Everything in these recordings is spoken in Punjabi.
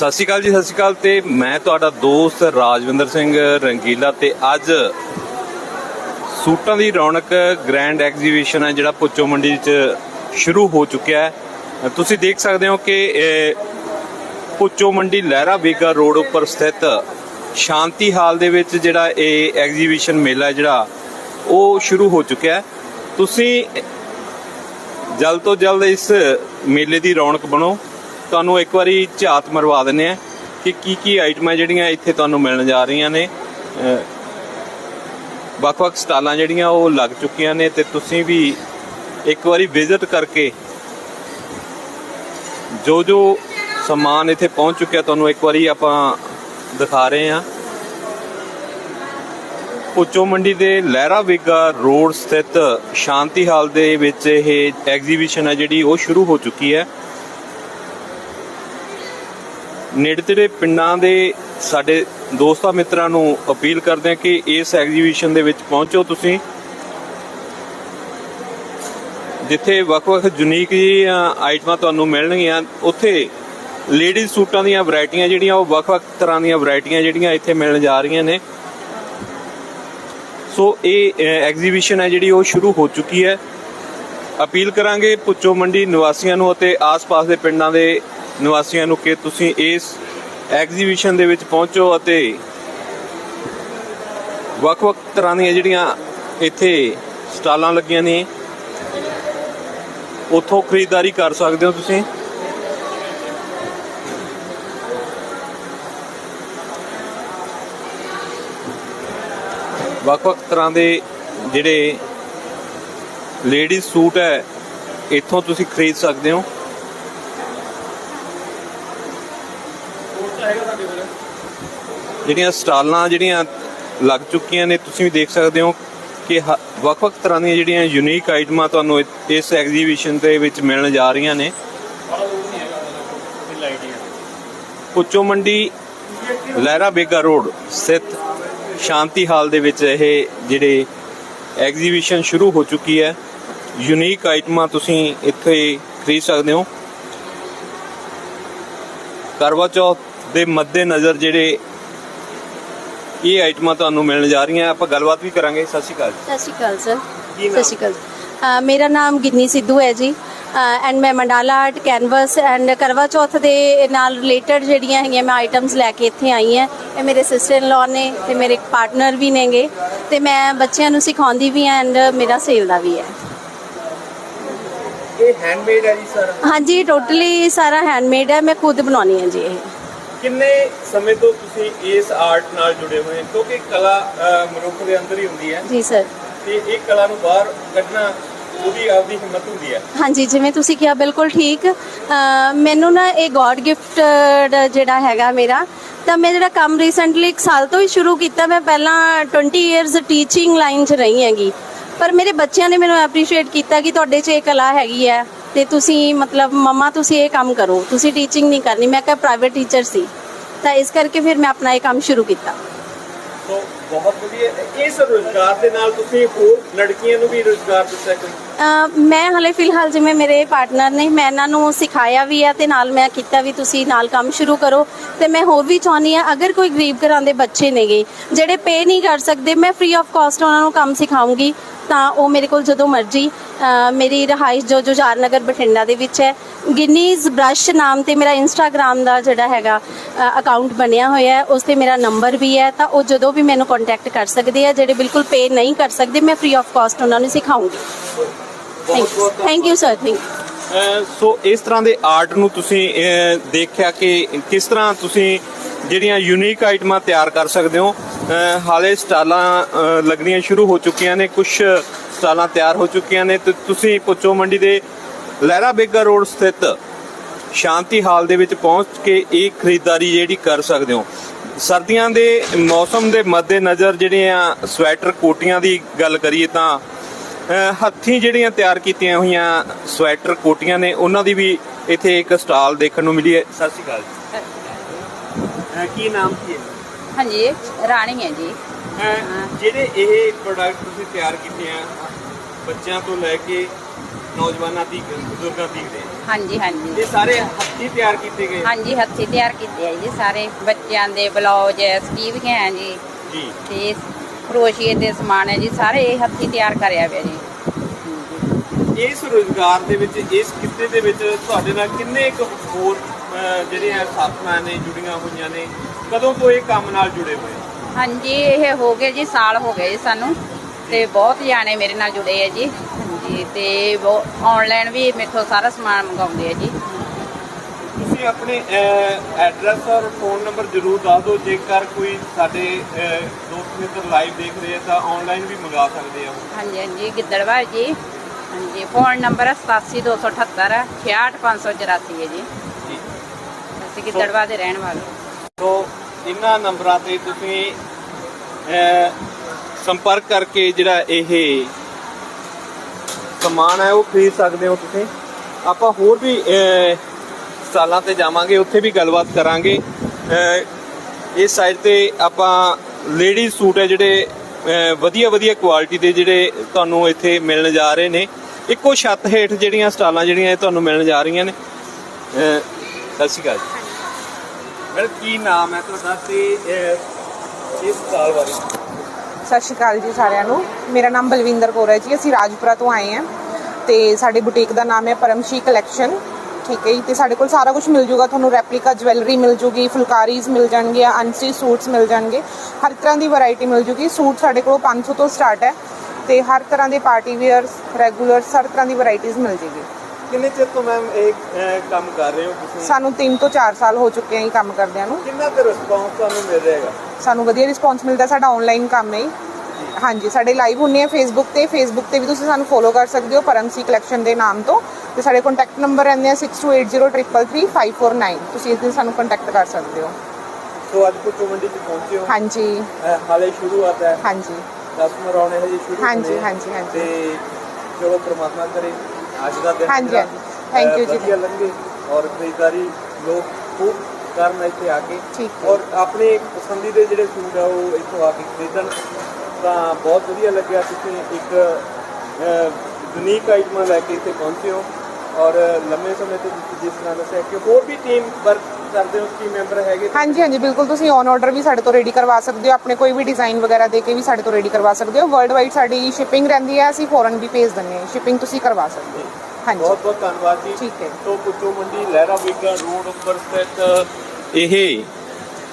ਸਤਿ ਸ਼੍ਰੀ ਅਕਾਲ ਜੀ, ਸਤਿ ਸ਼੍ਰੀ ਅਕਾਲ ਤੇ ਮੈਂ ਤੁਹਾਡਾ ਦੋਸਤ ਰਾਜਵਿੰਦਰ ਸਿੰਘ ਰੰਗੀਲਾ ਤੇ ਅੱਜ ਸੂਟਾਂ ਦੀ ਰੌਣਕ ਗ੍ਰੈਂਡ ਐਗਜ਼ੀਬਿਸ਼ਨ ਹੈ, ਜਿਹੜਾ ਪੁੱਚੋ ਮੰਡੀ 'ਚ ਸ਼ੁਰੂ ਹੋ ਚੁੱਕਿਆ ਹੈ। ਤੁਸੀਂ ਦੇਖ ਸਕਦੇ ਹੋ ਕਿ, ਇਹ ਪੁੱਚੋ ਮੰਡੀ ਲਹਿਰਾ ਬੇਗਾ ਰੋਡ ਉੱਪਰ ਸਥਿਤ ਸ਼ਾਂਤੀ ਹਾਲ ਦੇ ਵਿੱਚ ਜਿਹੜਾ ਇਹ ਐਗਜ਼ੀਬਿਸ਼ਨ ਮੇਲਾ ਜਿਹੜਾ ਉਹ ਸ਼ੁਰੂ ਹੋ ਚੁੱਕਿਆ ਹੈ। ਤੁਸੀਂ ਜਲਦ ਤੋਂ ਜਲਦ ਇਸ ਮੇਲੇ ਦੀ ਰੌਣਕ ਬਣੋ। ਤੁਹਾਨੂੰ ਇੱਕ ਵਾਰੀ ਝਾਤ ਮਰਵਾ ਦਿੰਨੇ ਆ ਕਿ ਕੀ ਕੀ ਆਈਟਮਾਂ ਜਿਹੜੀਆਂ ਇੱਥੇ ਤੁਹਾਨੂੰ ਮਿਲਣ ਜਾ ਰਹੀਆਂ ਨੇ। ਵੱਖ-ਵੱਖ ਸਟਾਲਾਂ ਜਿਹੜੀਆਂ ਉਹ ਲੱਗ ਚੁੱਕੀਆਂ ਨੇ ਤੇ ਤੁਸੀਂ ਵੀ ਇੱਕ ਵਾਰੀ ਵਿਜ਼ਿਟ ਕਰਕੇ ਜੋ ਜੋ ਸਮਾਨ ਇੱਥੇ ਪਹੁੰਚ ਚੁੱਕਿਆ ਤੁਹਾਨੂੰ ਇੱਕ ਵਾਰੀ ਆਪਾਂ ਦਿਖਾ ਰਹੇ ਹਾਂ। ਉੱਚੋ ਮੰਡੀ ਦੇ ਲਹਿਰਾ ਵੇਗਾ ਰੋਡ ਸਥਿਤ ਸ਼ਾਂਤੀ ਹਾਲ ਦੇ ਵਿੱਚ ਇਹ ਐਗਜ਼ੀਬਿਸ਼ਨ ਹੈ ਜਿਹੜੀ ਉਹ ਸ਼ੁਰੂ ਹੋ ਚੁੱਕੀ ਹੈ। ਨੇੜੇ ਤੇੜੇ ਪਿੰਡਾਂ ਦੇ ਸਾਡੇ ਦੋਸਤਾਂ ਮਿੱਤਰਾਂ ਨੂੰ ਅਪੀਲ ਕਰਦੇ ਹਾਂ ਕਿ ਇਸ ਐਗਜ਼ੀਬਿਸ਼ਨ ਦੇ ਵਿੱਚ ਪਹੁੰਚੋ ਤੁਸੀਂ। ਜਿੱਥੇ ਵੱਖ-ਵੱਖ ਯੂਨੀਕ ਜਿਹੀਆਂ ਆਈਟਮਾਂ ਤੁਹਾਨੂੰ ਮਿਲਣਗੀਆਂ, ਉੱਥੇ ਲੇਡੀਜ਼ ਸੂਟਾਂ ਦੀਆਂ ਵੈਰਾਈਟੀਆਂ ਜਿਹੜੀਆਂ, ਉਹ ਵੱਖ-ਵੱਖ ਤਰ੍ਹਾਂ ਦੀਆਂ ਵੈਰਾਈਟੀਆਂ ਜਿਹੜੀਆਂ ਇੱਥੇ ਮਿਲਣ ਜਾ ਰਹੀਆਂ ਨੇ। ਸੋ ਇਹ ਐਗਜ਼ੀਬਿਸ਼ਨ ਹੈ ਜਿਹੜੀ ਉਹ ਸ਼ੁਰੂ ਹੋ ਚੁੱਕੀ ਹੈ। ਅਪੀਲ ਕਰਾਂਗੇ ਪੁੱਚੋ ਮੰਡੀ ਨਿਵਾਸੀਆਂ ਨੂੰ ਅਤੇ ਆਸ-ਪਾਸ ਦੇ ਪਿੰਡਾਂ ਦੇ ਨਿਵਾਸੀਆਂ ਨੂੰ ਕਿ ਤੁਸੀਂ ਇਸ ਐਗਜ਼ੀਬਿਸ਼ਨ ਦੇ ਵਿੱਚ ਪਹੁੰਚੋ ਅਤੇ ਵੱਖ-ਵੱਖ ਤਰ੍ਹਾਂ ਦੀਆਂ ਜਿਹੜੀਆਂ ਇੱਥੇ ਸਟਾਲਾਂ ਲੱਗੀਆਂ ਨੇ, ਉੱਥੋਂ ਖਰੀਦਦਾਰੀ ਕਰ ਸਕਦੇ ਹੋ ਤੁਸੀਂ। ਵੱਖ-ਵੱਖ ਤਰ੍ਹਾਂ ਦੇ ਜਿਹੜੇ ਲੇਡੀਜ਼ ਸੂਟ ਹੈ, ਇੱਥੋਂ ਤੁਸੀਂ ਖਰੀਦ ਸਕਦੇ ਹੋ। ਜਿਹੜੀਆਂ ਸਟਾਲਾਂ ਜਿਹੜੀਆਂ ਲੱਗ ਚੁੱਕੀਆਂ ਨੇ, ਤੁਸੀਂ ਵੀ ਦੇਖ ਸਕਦੇ ਹੋ ਕਿ ਹ- ਵੱਖ-ਵੱਖ ਤਰ੍ਹਾਂ ਦੀਆਂ ਜਿਹੜੀਆਂ ਯੂਨੀਕ ਆਈਟਮਾਂ ਤੁਹਾਨੂੰ ਇਸ ਐਗਜ਼ੀਬਿਸ਼ਨ ਦੇ ਵਿੱਚ ਮਿਲਣ ਜਾ ਰਹੀਆਂ ਨੇ। ਪੁੱਚੋ ਮੰਡੀ, ਲਹਿਰਾ ਬੇਗਾ ਰੋਡ ਸਥਿਤ ਸ਼ਾਂਤੀ ਹਾਲ ਦੇ ਵਿੱਚ ਇਹ ਜਿਹੜੇ ਐਗਜ਼ੀਬਿਸ਼ਨ ਸ਼ੁਰੂ ਹੋ ਚੁੱਕੀ ਹੈ। ਯੂਨੀਕ ਆਈਟਮਾਂ ਤੁਸੀਂ ਇੱਥੇ ਖਰੀਦ ਸਕਦੇ ਹੋ। ਕਰਵਾ ਚੌਥ ਦੇ ਮੱਦੇ ਨਜ਼ਰ ਜਿਹੜੇ ਇਹ ਆਈਟਮਾਂ ਤੁਹਾਨੂੰ ਮਿਲਣ ਜਾ ਰਹੀਆਂ ਆਪਾਂ ਗੱਲਬਾਤ ਵੀ ਕਰਾਂਗੇ। ਸਤਿ ਸ਼੍ਰੀ ਅਕਾਲ ਸਤਿ ਸ਼੍ਰੀ ਅਕਾਲ ਸਰ? ਸਤਿ ਸ਼੍ਰੀ ਅਕਾਲ। ਅ, ਮੇਰਾ ਨਾਮ ਗਿੰਨੀ ਸਿੱਧੂ ਹੈ ਜੀ। ਐਂਡ ਮੈਂ ਮੰਡਾਲਾ ਆਰਟ ਕੈਨਵਸ ਐਂਡ ਕਰਵਾ ਚੌਥ ਦੇ ਨਾਲ ਰਿਲੇਟਡ ਜਿਹੜੀਆਂ ਹੈਗੀਆਂ ਮੈਂ ਆਈਟਮਸ ਲੈ ਕੇ ਇੱਥੇ ਆਈ ਹਾਂ। ਇਹ ਮੇਰੇ ਸਿਸਟਰ ਇਨ ਲਾਅ ਨੇ ਤੇ ਮੇਰੇ ਪਾਰਟਨਰ ਵੀ ਨੇਗੇ। ਤੇ ਮੈਂ ਬੱਚਿਆਂ ਨੂੰ ਸਿਖਾਉਂਦੀ ਵੀ ਹਾਂ ਐਂਡ ਮੇਰਾ ਸੇਲ ਦਾ ਵੀ ਹੈ। ਇਹ ਹੈਂਡਮੇਡ ਹੈ ਜੀ ਸਰ? ਹਾਂਜੀ ਟੋਟਲੀ ਸਾਰਾ ਹੈਂਡਮੇਡ ਹੈ। ਮੈਂ ਖੁਦ ਬਣਾਉਣੀ ਹੈ ਜੀ ਇਹ। ਕਿੰਨੇ ਸਮੇਂ ਤੋਂ ਤੁਸੀਂ ਇਸ ਆਰਟ ਨਾਲ ਜੁੜੇ ਹੋਏ ਹੋ? ਕਿਉਂਕਿ ਕਲਾ ਮਨੁੱਖ ਦੇ ਅੰਦਰ ਹੀ ਹੁੰਦੀ ਹੈ। ਜੀ ਸਰ। ਤੇ ਇਹ ਕਲਾ ਨੂੰ ਬਾਹਰ ਕੱਢਣਾ ਉਹਦੀ ਆਪਦੀ ਹਿੰਮਤ ਹੁੰਦੀ ਹੈ। ਹਾਂਜੀ ਜਿਵੇਂ ਤੁਸੀਂ ਕਿਹਾ ਬਿਲਕੁਲ ਠੀਕ। ਮੈਨੂੰ ਨਾ ਇਹ ਗੋਡ ਗਿਫਟ ਜਿਹੜਾ ਹੈਗਾ ਮੇਰਾ ਤਾਂ ਮੈਂ ਜਿਹੜਾ ਕੰਮ ਰੀਸੈਂਟਲੀ ਇੱਕ ਸਾਲ ਤੋਂ ਹੀ ਸ਼ੁਰੂ ਕੀਤਾ ਮੈਂ ਪਹਿਲਾਂ 20 ਇਅਰਸ ਟੀਚਿੰਗ ਲਾਈਨ 'ਚ ਰਹੀ ਹੈਗੀ। ਪਰ ਮੇਰੇ ਬੱਚਿਆਂ ਨੇ ਮੈਨੂੰ ਐਪਰੀਸ਼ੀਏਟ ਕੀਤਾ ਕਿ ਤੁਹਾਡੇ 'ਚ ਇਹ ਕਲਾ ਹੈਗੀ ਹੈ। ਤੇ ਤੁਸੀਂ ਮਤਲਬ ਮਮਾ ਤੁਸੀਂ ਇਹ ਕੰਮ ਕਰੋ ਤੁਸੀਂ ਟੀਚਿੰਗ ਨਹੀਂ ਕਰਨੀ। ਮੈਂ ਕਿਹਾ ਪ੍ਰਾਈਵੇਟ ਟੀਚਰ ਸੀ। ਤਾਂ ਇਸ ਕਰਕੇ ਫਿਰ ਮੈਂ ਆਪਣਾ ਇਹ ਕੰਮ ਸ਼ੁਰੂ ਕੀਤਾ। ਸੋ ਬਹੁਤ ਵਧੀਆ। ਇਸ ਰੋਜ਼ਗਾਰ ਦੇ ਨਾਲ ਤੁਸੀਂ ਹੋਰ ਲੜਕੀਆਂ ਨੂੰ ਵੀ ਰੋਜ਼ਗਾਰ ਦਿੱਤਾ ਕੋਈ? ਅਹ ਮੈਂ ਹਲੇ ਫਿਲਹਾਲ ਜਿਵੇਂ ਮੇਰੇ ਪਾਰਟਨਰ ਨੇ ਮੈਂ ਇਹਨਾਂ ਨੂੰ ਸਿਖਾਇਆ ਵੀ ਹੈ ਤੇ ਨਾਲ ਮੈਂ ਕੀਤਾ ਵੀ ਤੁਸੀਂ ਨਾਲ ਕੰਮ ਸ਼ੁਰੂ ਕਰੋ। ਤੇ ਮੈਂ ਹੋਰ ਵੀ ਚਾਹੁੰਦੀ ਆ ਅਗਰ ਕੋਈ ਗਰੀਬ ਘਰਾਂ ਦੇ ਬੱਚੇ ਨੇਗੇ ਜਿਹੜੇ ਪੇ ਨਹੀਂ ਕਰ ਸਕਦੇ ਮੈਂ ਫ੍ਰੀ ਆਫ ਕਾਸਟ ਉਹਨਾਂ ਨੂੰ ਕੰਮ ਸਿਖਾਉਂਗੀ ਤਾਂ ਉਹ ਮੇਰੇ ਕੋਲ ਜਦੋਂ ਮਰਜ਼ੀ ਮੇਰੀ ਰਹਾਇਸ਼ ਜੋ ਜੁਝਾਰ ਨਗਰ ਬਠਿੰਡਾ ਦੇ ਵਿੱਚ ਹੈ। ਗਿਨੀਜ਼ ਬ੍ਰਸ਼ ਨਾਮ ਤੇ ਮੇਰਾ ਇੰਸਟਾਗ੍ਰam ਦਾ ਜਿਹੜਾ ਹੈਗਾ ਅਕਾਊਂਟ ਬਣਿਆ ਹੋਇਆ ਹੈ। ਉਸ ਤੇ ਮੇਰਾ ਨੰਬਰ ਵੀ ਹੈ। ਤਾਂ ਉਹ ਜਦੋਂ ਵੀ ਮੈਨੂੰ ਕੰਟੈਕਟ ਕਰ ਸਕਦੇ ਆ, ਜਿਹੜੇ ਬਿਲਕੁਲ ਪੇ ਨਹੀਂ ਕਰ ਸਕਦੇ, ਮੈਂ ਫ੍ਰੀ ਆਫ ਕਾਸਟ ਉਹਨਾਂ ਨੂੰ ਸਿਖਾਉਂਗੀ। Thank you sir thank uh so ਇਸ ਤਰ੍ਹਾਂ ਦੇ ਆਰਟ ਨੂੰ ਤੁਸੀਂ ਦੇਖਿਆ ਕਿ ਕਿਸ ਤਰ੍ਹਾਂ ਤੁਸੀਂ ਜਿਹੜੀਆਂ ਯੂਨੀਕ ਆਈਟਮਾਂ ਤਿਆਰ ਕਰ ਸਕਦੇ ਹੋ? ਹਾਲੇ ਸਟਾਲਾਂ ਲੱਗਣੀਆਂ ਸ਼ੁਰੂ ਹੋ ਚੁੱਕੀਆਂ ਨੇ। ਕੁਝ ਸਟਾਲਾਂ ਤਿਆਰ ਹੋ ਚੁੱਕੀਆਂ ਨੇ ਤੇ ਤੁਸੀਂ ਪੁੱਚੋ ਮੰਡੀ ਦੇ ਲਹਿਰਾ ਬੇਗਾ ਰੋਡ ਸਥਿਤ ਸ਼ਾਂਤੀ ਹਾਲ ਦੇ ਵਿੱਚ ਪਹੁੰਚ ਕੇ ਇਹ ਖਰੀਦਦਾਰੀ ਜਿਹੜੀ ਕਰ ਸਕਦੇ ਹੋ। ਸਰਦੀਆਂ ਦੇ ਮੌਸਮ ਦੇ ਮੱਦੇ ਨਜ਼ਰ ਜਿਹੜੀਆਂ ਸਵੈਟਰ ਕੋਟੀਆਂ ਦੀ ਗੱਲ ਕਰੀਏ ਤਾਂ ਹੱਥੀਂ ਜਿਹੜੀਆਂ ਤਿਆਰ ਕੀਤੀਆਂ ਹੋਈਆਂ ਸਵੈਟਰ ਕੋਟੀਆਂ ਨੇ ਉਹਨਾਂ ਦੀ ਵੀ ਇੱਥੇ ਇੱਕ ਸਟਾਲ ਦੇਖਣ ਨੂੰ ਮਿਲੀ ਹੈ। ਸਤਿ ਸ਼੍ਰੀ ਅਕਾਲ ਜੀ। ਕੀ ਨਾਮ ਕੀ ਹੈ? ਹਾਂਜੀ ਰਾਣੀ ਹੈ ਜੀ। ਜਿਹੜੇ ਇਹ ਪ੍ਰੋਡਕਟ ਤੁਸੀਂ ਤਿਆਰ ਕੀਤੇ ਆ ਬੱਚਿਆਂ ਤੋਂ ਲੈ ਕੇ ਨੌਜਵਾਨਾਂ ਦੀ ਬਜ਼ੁਰਗਾਂ ਦੀ ਦੇ। ਹਾਂਜੀ ਹਾਂਜੀ। ਇਹ ਸਾਰੇ ਹੱਥੀਂ ਤਿਆਰ ਕੀਤੇ ਗਏ? ਹਾਂਜੀ ਹੱਥੀਂ ਤਿਆਰ ਕੀਤੇ ਆ ਜੀ ਸਾਰੇ। ਬੱਚਿਆਂ ਦੇ ਬਲੌਜ ਸਕੀਵੀਆਂ ਹੈ ਜੀ। ਜੀ। ਤੇ ਕਰੋਸ਼ੀਏ ਦੇ ਸਮਾਨ ਹੈ ਜੀ ਸਾਰੇ ਇਹ ਹੱਥੀਂ ਤਿਆਰ ਕਰਿਆ ਪਿਆ ਜੀ। ਇਸ ਰੋਜ਼ਗਾਰ ਦੇ ਵਿੱਚ ਇਸ ਕਿੱਤੇ ਦੇ ਵਿੱਚ ਤੁਹਾਡੇ ਨਾਲ ਕਿੰਨੇ ਕੁ ਹੋਰ ਅਹ, ਜਿਹੜੇ ਆ ਸਾਥੀਆਂ ਨੇ ਜੁੜੀਆਂ ਹੋਈਆਂ ਨੇ ਕਦੋਂ ਤੋਂ ਇਹ ਕੰਮ ਨਾਲ ਜੁੜੇ ਹੋਏ? ਹਾਂਜੀ ਇਹ ਹੋ ਗਏ ਜੀ ਸਾਲ ਹੋ ਗਏ ਜੀ ਸਾਨੂੰ। ਤੇ ਬਹੁਤ ਜਾਣੇ ਮੇਰੇ ਨਾਲ ਜੁੜੇ ਆ ਜੀ। ਹਾਂਜੀ ਤੇ ਆਨਲਾਈਨ ਵੀ ਮੇਥੋਂ ਸਾਰਾ ਸਮਾਨ ਮੰਗਾਉਂਦੇ ਆ ਜੀ। ਤੁਸੀਂ ਆਪਣੇ ਐਡਰੈਸ ਔਰ ਫੋਨ ਨੰਬਰ ਜ਼ਰੂਰ ਦੱਸ ਦਿਓ। ਜੇਕਰ ਕੋਈ ਸਾਡੇ ਦੋਸਤ ਮਿੱਤਰ ਲਾਈਵ ਦੇਖ ਰਹੇ ਆ ਤਾਂ ਆਨਲਾਈਨ ਵੀ ਮੰਗਾ ਸਕਦੇ ਆ ਹਾਂਜੀ ਹਾਂਜੀ ਗਿੱਦੜਵਾ ਜੀ। ਹਾਂਜੀ ਫੋਨ ਨੰਬਰ 87278 66584 ਹੈ ਜੀ। ਜੀ। ਅਸੀਂ ਗਿੱਦੜਵਾ ਦੇ ਰਹਿਣ ਵਾਲੇ ਤੋ ਇਹਨਾਂ ਨੰਬਰਾਂ ਤੇ ਤੁਸੀਂ ਸੰਪਰਕ ਕਰਕੇ ਜਿਹੜਾ ਇਹ ਸਮਾਨ ਹੈ ਉਹ ਖਰੀਦ ਸਕਦੇ ਹੋ ਤੁਸੀਂ। ਆਪਾਂ ਹੋਰ ਵੀ ਅਹ, ਸਟਾਲਾਂ ਤੇ ਜਾਵਾਂਗੇ ਉੱਥੇ ਵੀ ਗੱਲਬਾਤ ਕਰਾਂਗੇ। ਇਸ ਸਾਈਡ ਤੇ ਆਪਾਂ ਲੇਡੀਜ਼ ਸੂਟ ਹੈ ਜਿਹੜੇ ਵਧੀਆ ਵਧੀਆ ਕੁਆਲਿਟੀ ਦੇ ਜਿਹੜੇ ਤੁਹਾਨੂੰ ਇੱਥੇ ਮਿਲਣ ਜਾ ਰਹੇ ਨੇ। ਇੱਕੋ ਛੱਤ ਹੇਠ ਜਿਹੜੀਆਂ ਸਟਾਲਾਂ ਜਿਹੜੀਆਂ ਇਹ ਤੁਹਾਨੂੰ ਮਿਲਣ ਜਾ ਰਹੀਆਂ ਨੇ। ਸਤਿ ਸ਼੍ਰੀ ਅਕਾਲ ਜੀ। ਮੈਡਮ ਕੀ ਨਾਮ ਹੈ ਤੁਹਾਡਾ ਤੇ ਇਸ ਸਾਲ ਬਾਰੇ? ਸਤਿ ਸ਼੍ਰੀ ਅਕਾਲ ਜੀ ਸਾਰਿਆਂ ਨੂੰ। ਮੇਰਾ ਨਾਮ ਬਲਵਿੰਦਰ ਕੌਰ ਹੈ ਜੀ। ਅਸੀਂ ਰਾਜਪੁਰਾ ਤੋਂ ਆਏ ਹਾਂ ਤੇ ਸਾਡੇ ਬੁਟੀਕ ਦਾ ਨਾਮ ਹੈ ਪਰਮਸ਼ੀ ਕਲੈਕਸ਼ਨ ਠੀਕ ਹੈ ਜੀ। ਤੇ ਸਾਡੇ ਕੋਲ ਸਾਰਾ ਕੁਝ ਮਿਲ ਜੂਗਾ। ਤੁਹਾਨੂੰ ਰੈਪਲੀਕਾ ਜਵੈਲਰੀ ਮਿਲ ਜੂਗੀ, ਫੁਲਕਾਰੀਜ਼ ਮਿਲ ਜਾਣਗੀਆਂ ਅਨਸਟਿਚ ਸੂਟਸ ਮਿਲ ਜਾਣਗੇ। ਹਰ ਤਰ੍ਹਾਂ ਦੀ ਵੈਰਾਈਟੀ ਮਿਲ ਜੂਗੀ। ਸੂਟ ਸਾਡੇ ਕੋਲ 500 ਤੋਂ ਸਟਾਰਟ ਹੈ ਤੇ ਹਰ ਤਰ੍ਹਾਂ ਦੇ ਪਾਰਟੀ ਵੇਅਰਸ ਰੈਗੂਲਰਸ ਹਰ ਤਰ੍ਹਾਂ ਦੀ ਵੈਰਾਈਟੀਜ਼ ਮਿਲ ਜੇਗੀ। ਕਿੰਨੇ ਚਿਰ ਤੋਂ ਮੈਮ ਇਹ ਅਹ, ਕੰਮ ਕਰ ਰਹੇ ਹੋ ਤੁਸੀਂ? ਸਾਨੂੰ 3 ਤੋਂ 4 ਸਾਲ ਹੋ ਚੁੱਕੇ ਆ ਇਹ ਕੰਮ ਕਰਦਿਆਂ ਨੂੰ। ਕਿੰਨਾ ਕੁ ਰਿਸਪੌਂਸ ਤੁਹਾਨੂੰ ਮਿਲ ਰਿਹਾ ਹੈਗਾ? ਸਾਨੂੰ ਵਧੀਆ ਰਿਸਪੌਂਸ ਮਿਲਦਾ ਸਾਡਾ ਆਨਲਾਈਨ ਕੰਮ ਹੈ ਹਾਂਜੀ ਸਾਡੇ ਲਾਈਵ ਹੁੰਨੇ ਆ ਫੇਸਬੁੱਕ ਤੇ। ਫੇਸਬੁੱਕ ਤੇ ਵੀ ਤੁਸੀਂ ਸਾਨੂੰ ਫੋਲੋ ਕਰ ਸਕਦੇ ਹੋ ਪਰਮਸੀ ਕਲੈਕਸ਼ਨ ਦੇ ਨਾਮ ਤੋਂ। ਤੇ ਸਾਡੇ ਕੰਟੈਕਟ ਨੰਬਰ ਰਹਿੰਦੇ ਆ 6280333549 ਤੁਸੀਂ ਇਸ ਦਿਨ ਸਾਨੂੰ ਕੰਟੈਕਟ ਕਰ ਸਕਦੇ ਹੋ। ਸੋ ਅੱਜ ਪੁੱਛੋ ਮੰਡੀ ਚ ਪਹੁੰਚੇ ਹੋ? ਹਾਂਜੀ। ਅਹ, ਹਾਲੇ ਸ਼ੁਰੂਆਤ ਹੈ। ਹਾਂਜੀ। ਕਸਟਮਰ ਆਉਣੇ ਹਜੇ ਸ਼ੁਰੂ ਹਾਂਜੀ, ਹੋਣੇ ਆ। ਹਾਂਜੀ, ਹਾਂਜੀ। ਤੇ ਚਲੋ ਪ੍ਰਮਾਤਮਾ ਕਰੇ। ਅੱਜ ਦਾ ਦਿਨ ਹਾਂਜੀ, you ਅਹ, ਜੀ। ਵਧੀਆ ਲੰਘੇ ਔਰ ਖਰੀਦਦਾਰੀ ਲੋਕ ਖੂਬ ਕਰਨ ਇੱਥੇ ਆ ਕੇ। ਔਰ ਆਪਣੇ ਪਸੰਦੀਦੇ ਜਿਹੜੇ ਸੂਟ ਆ ਉਹ ਇੱਥੋਂ ਆ ਕੇ ਖਰੀਦਣ। ਤਾਂ ਬਹੁਤ ਵਧੀਆ ਲੱਗਿਆ ਤੁਸੀਂ ਇੱਕ ਯੂਨੀਕ ਆਈਟਮਾਂ ਲੈ ਕੇ ਇੱਥੇ ਪਹੁੰਚੇ ਹੋ। ਔਰ ਲੰਮੇ ਸਮੇਂ ਤੋਂ ਜਿਸ ਤਰ੍ਹਾਂ ਦੱਸਿਆ ਕਿ ਹੋਰ ਵੀ ਟੀਮ ਵਰਕ ਕਰਦੇ ਹੋ ਟੀਮ ਮੈਂਬਰ ਹੈਗੇ? ਹਾਂਜੀ ਹਾਂਜੀ ਬਿਲਕੁਲ। ਤੁਸੀਂ ਔਨ ਆਰਡਰ ਵੀ ਸਾਡੇ ਤੋਂ ਰੈਡੀ ਕਰਵਾ ਸਕਦੇ ਹੋ। ਆਪਣੇ ਕੋਈ ਵੀ ਡਿਜ਼ਾਈਨ ਵਗੈਰਾ ਦੇ ਕੇ ਵੀ ਸਾਡੇ ਤੋਂ ਰੈਡੀ ਕਰਵਾ ਸਕਦੇ ਹੋ। ਵਰਲਡ ਵਾਈਡ ਸਾਡੀ ਸ਼ਿਪਿੰਗ ਰਹਿੰਦੀ ਹੈ। ਅਸੀਂ ਫੋਰਨ ਵੀ ਭੇਜ ਦਿੰਦੇ ਹਾਂ। ਸ਼ਿਪਿੰਗ ਤੁਸੀਂ ਕਰਵਾ ਸਕਦੇ ਹੋ। ਹਾਂਜੀ। ਬਹੁਤ ਬਹੁਤ ਧੰਨਵਾਦ ਜੀ। ਠੀਕ ਹੈ। ਤੋਂ ਪੁੱਟੋ ਮੰਡੀ ਲਹਿਰਾ ਵਿਗਾ ਰੋਡ ਉੱਪਰ ਸਥਿਤ ਇਹ